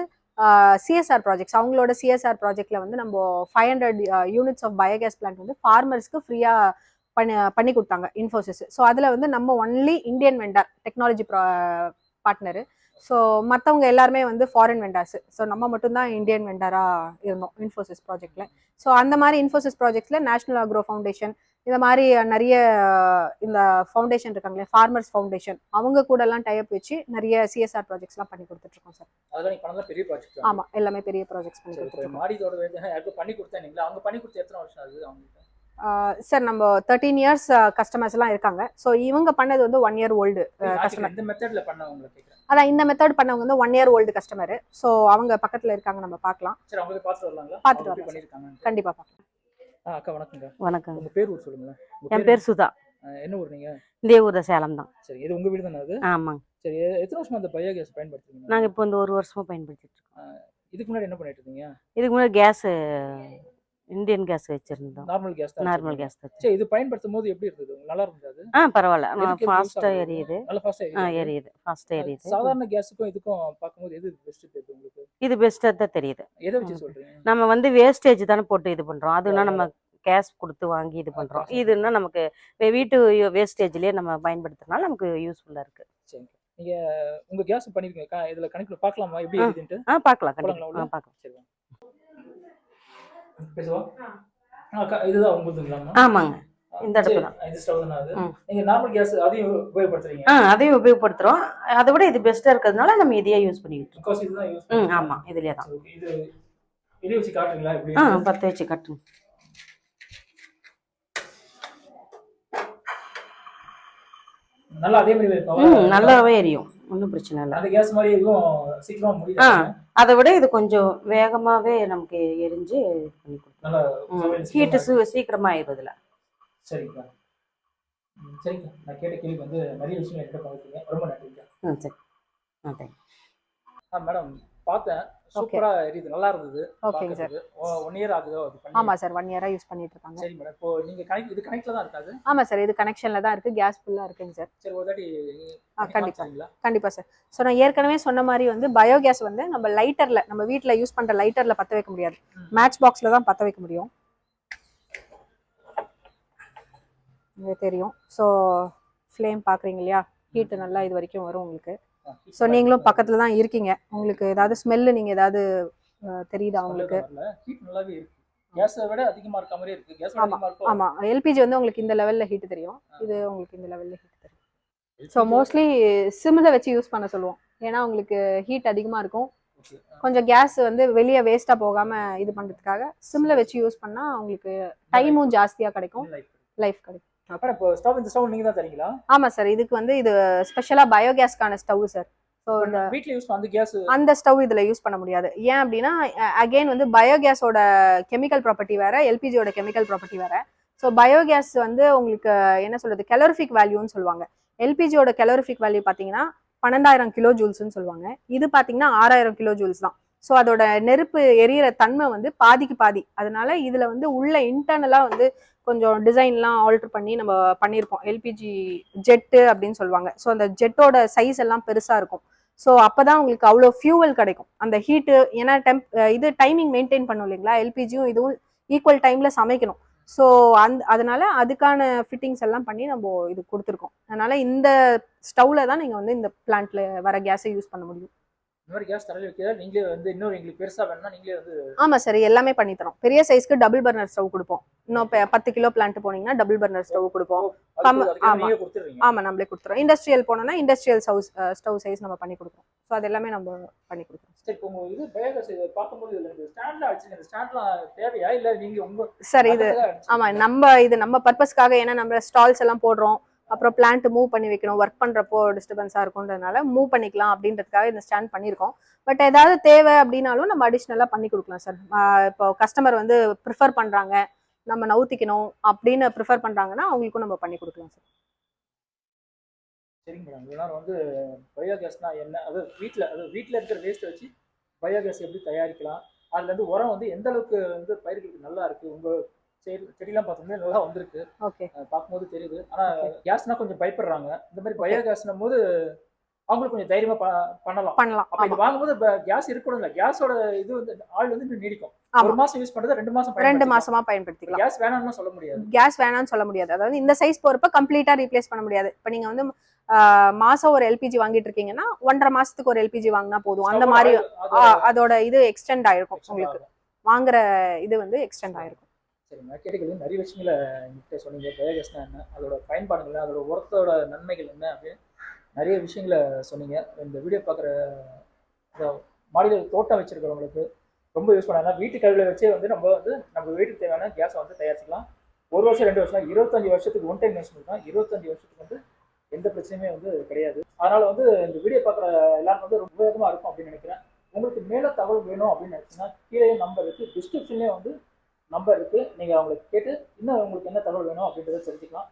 சிஎஸ்ஆர் ப்ராஜெக்ட்ஸ் அவங்களோட சிஎஸ்ஆர் ப்ராஜெக்ட்ல வந்து நம்ம five hundred units of biogas plant வந்து ஃபார்மர்ஸ்க்கு ஃப்ரீயாக பண்ணி பண்ணி கொடுத்தாங்க இன்ஃபோசிஸ் ஸோ அதில் வந்து நம்ம only Indian vendor technology partner so மற்றவங்க எல்லாருமே வந்து ஃபாரின் வெண்டார்ஸ் ஸோ நம்ம மட்டும்தான் இந்தியன் வெண்டாராக இருந்தோம் இன்ஃபோசிஸ் ப்ராஜெக்டில் ஸோ அந்த மாதிரி இன்ஃபோசிஸ் ப்ராஜெக்ட்ஸில் நேஷனல் அக்ரோ ஃபவுண்டேஷன் இந்த மாதிரி நிறைய இந்த ஃபவுண்டேஷன் இருக்காங்களே ஃபார்மர்ஸ் ஃபவுண்டேஷன் அவங்க கூட எல்லாம் டைப் வச்சு நிறைய சிஎஸ்ஆர் ப்ராஜெக்ட்ஸ்லாம் பண்ணி கொடுத்துட்ருக்கோம் சார். அதெல்லாம் பண்ணலாம் பெரிய ப்ராஜெக்ட் ஆமாம் எல்லாமே பெரிய ப்ராஜெக்ட்ஸ் பண்ணி கொடுத்துருக்கோம் மாடி தோட வேண்டிய யாருக்கும் பண்ணி கொடுத்தேன் அவங்க பண்ணி கொடுத்து எத்தனை வருஷம் ஆகுது அவங்களுக்கு? சார் நம்ம தேர்ட்டீன் இயர்ஸ் கஸ்டமர்ஸ் எல்லாம் இருக்காங்க. ஸோ இவங்க பண்ணது வந்து ஒன் இயர் ஓல்டு கஸ்டமர் இந்த மெத்தட்ல பண்ணவங்களை கேட்குறேன் அதான் இந்த மெத்தட் பண்ணவங்க வந்து one year old customer so அவங்க பக்கத்தில் இருக்காங்க நம்ம பார்க்கலாம். சரி பார்த்துட்டு வரலாங்களா? பார்த்துட்டு கண்டிப்பாக பார்க்கலாம். அக்கா வணக்கங்க வணக்கங்க உங்க பேர் ஊர் சொல்லுங்களேன். என் பேர் சுதா. என்ன ஊர் நீங்க? ஊர் தான் சேலம் தான் சரி இது உங்க வீடு தானே அது? ஆமாங்க. சரி எத்தனை வருஷமா அந்த பயோகேஸ் பயன்படுத்துறீங்க? நாங்கள் இப்போ இந்த ஒரு வருஷமா பயன்படுத்திட்டு இருக்கோம். இதுக்கு முன்னாடி என்ன பண்ணிட்டு இருந்தீங்க? இதுக்கு முன்னாடி கேஸு இந்தியன் கேஸ் வச்சிருந்தோம். Normal gas normal. கேஸ் வச்சு சரி இது பயன்படுத்தும் போது எப்படி இருந்தது? நல்லா இருந்தது ஆ பரவாயில்ல. ஃபாஸ்ட்டாக? எரியுது. நல்ல ஃபாஸ்டா ஆ எரியுது. ஃபாஸ்ட்டாக எரியுது. சாதாரண கேஸுக்கும் இதுக்கும் பார்க்கும்போது எது பெஸ்ட் தெரியுது உங்களுக்கு? இது பெஸ்ட்டாக தான் தெரியுது. எதை வச்சு. சொல்றீங்க? நம்ம வந்து வேஸ்டேஜ் தானே போட்டு இது பண்ணுறோம் அதுனா நம்ம கேஸ் கொடுத்து வாங்கி இது காசு. இதுன்னா நமக்கு வீட்டு வேஸ்டேஜ்லேயே நம்ம பயன்படுத்துறதுனால நமக்கு யூஸ்ஃபுல்லாக இருக்குது சரிங்க. நீங்க உங்க கேஸ் பண்ணிருக்கீங்க. இதுல கணக்குல பார்க்கலாமா? எப்படி ஆ. இருக்குதுன்ட்டு ஆ பார்க்கலாம். கண்டிப்பாக பார்க்கலாம். சரி. பேசுவா? இதுதான் ஆமாங்க. இந்த அடுப்பு தான். இந்த ஸ்டவ் தான் அது? ம். நீங்க நார்மல் கேஸ் அதையும் உபயோகப்படுத்துறீங்க? ஆ அதையும் உபயோகப்படுத்துகிறோம் அதை விட இது பெஸ்ட்டாக இருக்கிறதுனால நம்ம இதையே யூஸ் பண்ணிக்கிட்டு இருக்கோம். பிகாஸ் இதுதான் யூஸ் ம் ஆமாம் இதுலேயே தான். இது வெளிய வச்சு காட்டுறீங்களா எப்படி? ஆ பற்ற வச்சு கட்டுங்க. நல்லா அதே மாதிரி நல்லாவே எரியும். ஒன்றும் பிரச்சனை இல்லை. அந்த கேஸ் மாதிரி சீக்கிரமா ஆ அதை விட இது கொஞ்சம் வேகமாகவே நமக்கு எரிஞ்சு பண்ணி கொடுக்கும். ஹீட்டு சு சீக்கிரமாக ஆயிடும் இதில் சரிங்கக்கா ம், சரிங்கக்கா நான் கேட்ட கேள்வி வந்து நிறைய விஷயங்கள் என்கிட்ட பார்த்துருக்கீங்க ரொம்ப நன்றிங்கக்கா ம் சரி. ஆ தேங்க் ஆ மேடம் பார்த்தேன். சூப்பரா எரியுது. நல்லா இருந்தது ஓகேங்க சார் ஒன் இயர் ஆகுதோ ஆமா சார் ஒன் இயரா யூஸ் பண்ணிட்டு இருக்காங்க சரி மேடம் இப்போ நீங்க கனெக்ட் இது கனெக்ட்ல தான் இருக்காது ஆமா சார் இது கனெக்ஷன்ல தான் இருக்கு. கேஸ் ஃபுல்லா இருக்குங்க சார் சரி ஒரு தாட்டி கண்டிப்பா. கண்டிப்பா சார் ஸோ நான் ஏற்கனவே சொன்ன மாதிரி வந்து பயோகேஸ் வந்து நம்ம லைட்டர்ல நம்ம வீட்ல யூஸ் பண்ற லைட்டர்ல பத்த வைக்க முடியாது. மேட்ச் பாக்ஸ்ல தான் பத்த வைக்க முடியும். தெரியும். ஸோ ஃப்ளேம் பாக்குறீங்க இல்லையா? ஹீட் நல்லா இது வரைக்கும் வரும் உங்களுக்கு. ஸோ நீங்களும் பக்கத்துல தான் இருக்கீங்க. உங்களுக்கு ஏதாவது ஸ்மெல்லு நீங்க ஏதாவது தெரியுதா உங்களுக்கு? ஹீட் நல்லாவே இருக்கு. கேஸை விட அதிகமா இருக்க மாதிரியே இருக்கு. கேஸ் ஆமா, அதிகமா இருக்கும் ஆமா. எல்பிஜி வந்து உங்களுக்கு இந்த லெவல்ல ஹீட் தெரியும். இது உங்களுக்கு இந்த லெவல்ல ஹீட் தெரியும். ஸோ மோஸ்ட்லி சிம்ல வச்சு யூஸ் பண்ண சொல்லுவோம். ஏன்னா உங்களுக்கு ஹீட் அதிகமா இருக்கும். கொஞ்சம் கேஸ் வந்து வெளியே வேஸ்டா போகாம இது பண்றதுக்காக சிம்ல வச்சு யூஸ் பண்ணா உங்களுக்கு டைமும் ஜாஸ்தியா கிடைக்கும். லைஃப் கிடைக்கும். ஆமா சார் இதுக்கு வந்து இது ஸ்பெஷலா பயோகேஸ்க்கான ஸ்டவ் சார் ஸோ அந்த ஸ்டவ் இதுல யூஸ் பண்ண முடியாது. ஏன் அப்படின்னா அகைன் வந்து பயோகேஸோட கெமிக்கல் ப்ராப்பர்ட்டி வேற எல்பிஜியோட கெமிக்கல் ப்ராப்பர்ட்டி வேற. ஸோ பயோகேஸ் வந்து உங்களுக்கு என்ன சொல்றது கெலோரிஃபிக் வேல்யூன்னு சொல்லுவாங்க. எல்பிஜியோட கெலோரிஃபிக் வேல்யூ பார்த்தீங்கன்னா பன்னெண்டாயிரம் கிலோ ஜூல்ஸ்னு சொல்லுவாங்க. இது பார்த்தீங்கன்னா ஆறாயிரம் கிலோ ஜூல்ஸ் தான். ஸோ அதோட நெருப்பு எரியிற தன்மை வந்து பாதிக்கு பாதி. அதனால இதுல வந்து உள்ள இன்டர்னலா வந்து கொஞ்சம் டிசைன்லாம் ஆல்டர் பண்ணி நம்ம பண்ணியிருப்போம். எல்பிஜி ஜெட்டு அப்படின்னு சொல்லுவாங்க. ஸோ அந்த ஜெட்டோட சைஸ் எல்லாம் பெருசாக இருக்கும். ஸோ அப்பதான் உங்களுக்கு அவ்வளோ ஃபியூவல் கிடைக்கும். அந்த ஹீட்டு ஏன்னா டெம்ப் இது டைமிங் மெயின்டைன் பண்ணும் இல்லைங்களா? எல்பிஜியும் இதுவும் ஈக்குவல் டைமில் சமைக்கணும். ஸோ அந் அதனால அதுக்கான ஃபிட்டிங்ஸ் எல்லாம் பண்ணி நம்ம இது கொடுத்துருக்கோம். அதனால இந்த ஸ்டவ்வில் தான் நீங்கள் வந்து இந்த பிளான்ட்டில் வர கேஸை யூஸ் பண்ண முடியும். மாதிரி கேஸ் தரையில் வைக்கிறதா? நீங்களே வந்து இன்னொரு எங்களுக்கு பெருசா வேணும்னா நீங்களே வந்து ஆமா சார் எல்லாமே பண்ணி தரோம். பெரிய சைஸ்க்கு டபுள் பர்னர் ஸ்டவ் கொடுப்போம். இன்னும் இப்ப பத்து கிலோ பிளான்ட் போனீங்கன்னா டபுள் பர்னர் ஸ்டவ் கொடுப்போம். அதுக்கு- ஆமா, அதுக்கு ஆமா. நீங்களே கொடுத்துருவீங்க ஆமா நம்மளே கொடுத்துறோம். இண்டஸ்ட்ரியல் போனோம்னா இண்டஸ்ட்ரியல் ஸ்டவ் ஸ்டவ் சைஸ் நம்ம பண்ணி கொடுக்குறோம் ஸோ அது எல்லாமே நம்ம பண்ணி கொடுக்குறோம். சரி இது பயோகேஸ் இதை பார்க்கும்போது இதுல இந்த ஸ்டாண்ட்ல வச்சிருக்க இந்த ஸ்டாண்ட்லாம் தேவையா? இல்ல நீங்க உங்க சார் இது அதுக்காக அடிச்சிருக்கீங்களா? ஆமா நம்ம இது நம்ம பர்பஸ்க்காக ஏன்னா நம்ம ஸ்டால்ஸ் எல்லாம் போடுறோம். அப்புறம் பிளான்ட் மூவ் பண்ணி வைக்கணும். ஒர்க் பண்ணுறப்போ டிஸ்டர்பன்ஸாக இருக்கும்ன்றதுனால மூவ் பண்ணிக்கலாம் அப்படின்றதுக்காக இந்த ஸ்டாண்ட் பண்ணியிருக்கோம். பட் ஏதாவது தேவை அப்படின்னாலும் நம்ம அடிஷ்னலாக பண்ணி கொடுக்கலாம் சார் இப்போ கஸ்டமர் வந்து ப்ரிஃபர் பண்ணுறாங்க நம்ம நவுத்திக்கணும் அப்படின்னு ப்ரிஃபர் பண்ணுறாங்கன்னா அவங்களுக்கும் நம்ம பண்ணி கொடுக்கலாம் சார் சரிங்க மேடம் இவ்வளோ வந்து பயோகேஸ்னா என்ன? அது வீட்டில் அது வீட்டில் இருக்கிற வேஸ்ட்டை வச்சு பயோகேஸ் எப்படி தயாரிக்கலாம்? அதுலேருந்து உரம் வந்து எந்த அளவுக்கு வந்து பயிர்களுக்கு நல்லா இருக்கு? உங்கள் செடி செடிலாம் பார்த்தோம்னா நல்லா வந்திருக்கு. ஓகே. பார்க்கும்போது தெரியுது. ஆனா கேஸ்னா கொஞ்சம் பயப்படுறாங்க. இந்த மாதிரி பயோகேஸ்னும் போது அவங்களுக்கு கொஞ்சம் தைரியமா பண்ணலாம். பண்ணலாம். அப்ப இது வாங்கும்போது கேஸ் இருக்கணும் இல்ல கேஸோட இது வந்து ஆயில் வந்து நீடிக்கும். ஒரு மாசம் யூஸ் பண்றது ரெண்டு மாசம் ரெண்டு மாசமா பயன்படுத்திக்கலாம். கேஸ் வேணாம்னு சொல்ல முடியாது. கேஸ் வேணாம்னு சொல்ல முடியாது. அதாவது இந்த சைஸ் போறப்ப கம்ப்ளீட்டா ரீப்ளேஸ் பண்ண முடியாது. இப்போ நீங்க வந்து மாசம் ஒரு எல்பிஜி வாங்கிட்டு இருக்கீங்கன்னா ஒன்றரை மாசத்துக்கு ஒரு எல்பிஜி வாங்கினா போதும். அந்த மாதிரி அதோட இது எக்ஸ்டெண்ட் ஆயிருக்கும் உங்களுக்கு. வாங்குற இது வந்து எக்ஸ்டெண்ட் ஆயிருக்கும். சரிங்க கேட்டுக்கிறது நிறைய விஷயங்களை என்கிட்ட சொன்னீங்க பயோகேஸ்னா என்ன அதோட பயன்பாடுகள் என்ன, அதோட உரத்தோட நன்மைகள் என்ன அப்படின்னு நிறைய விஷயங்களை சொன்னீங்க. இந்த வீடியோ பார்க்குற மாடியில் தோட்டம் வச்சிருக்கிறவங்களுக்கு ரொம்ப யூஸ் பண்ணலாம் வீட்டு கழிவுல வச்சே வந்து நம்ம வந்து நம்ம வீட்டுக்கு தேவையான கேஸை வந்து தயாரிச்சிக்கலாம். ஒரு வருஷம் ரெண்டு வருஷம் இருபத்தஞ்சு வருஷத்துக்கு ஒன் டைம் யூஸ் பண்ணலாம் இருபத்தஞ்சு வருஷத்துக்கு வந்து எந்த பிரச்சனையுமே வந்து கிடையாது. அதனால் வந்து இந்த வீடியோ பார்க்குற எல்லாருக்கும் வந்து ரொம்ப வேகமாக இருக்கும் அப்படின்னு நினைக்கிறேன். உங்களுக்கு மேலே தகவல் வேணும் அப்படின்னு நினச்சிங்கன்னா கீழே நம்பருக்கு டிஸ்கிரிப்ஷன்லேயே வந்து நம்பர் இருக்கு. நீங்க அவங்களுக்கு கேட்டு இன்னும் உங்களுக்கு என்ன தகவல் வேணும் அப்படின்றத தெரிஞ்சுக்கலாம்.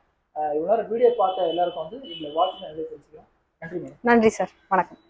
இவ்வளோ நேரம் வீடியோ பார்த்த எல்லாருக்கும் வந்து எங்களை வாழ்க்கை நிறைய தெரிஞ்சுக்கலாம் நன்றி மேடம். நன்றி சார். வணக்கம்.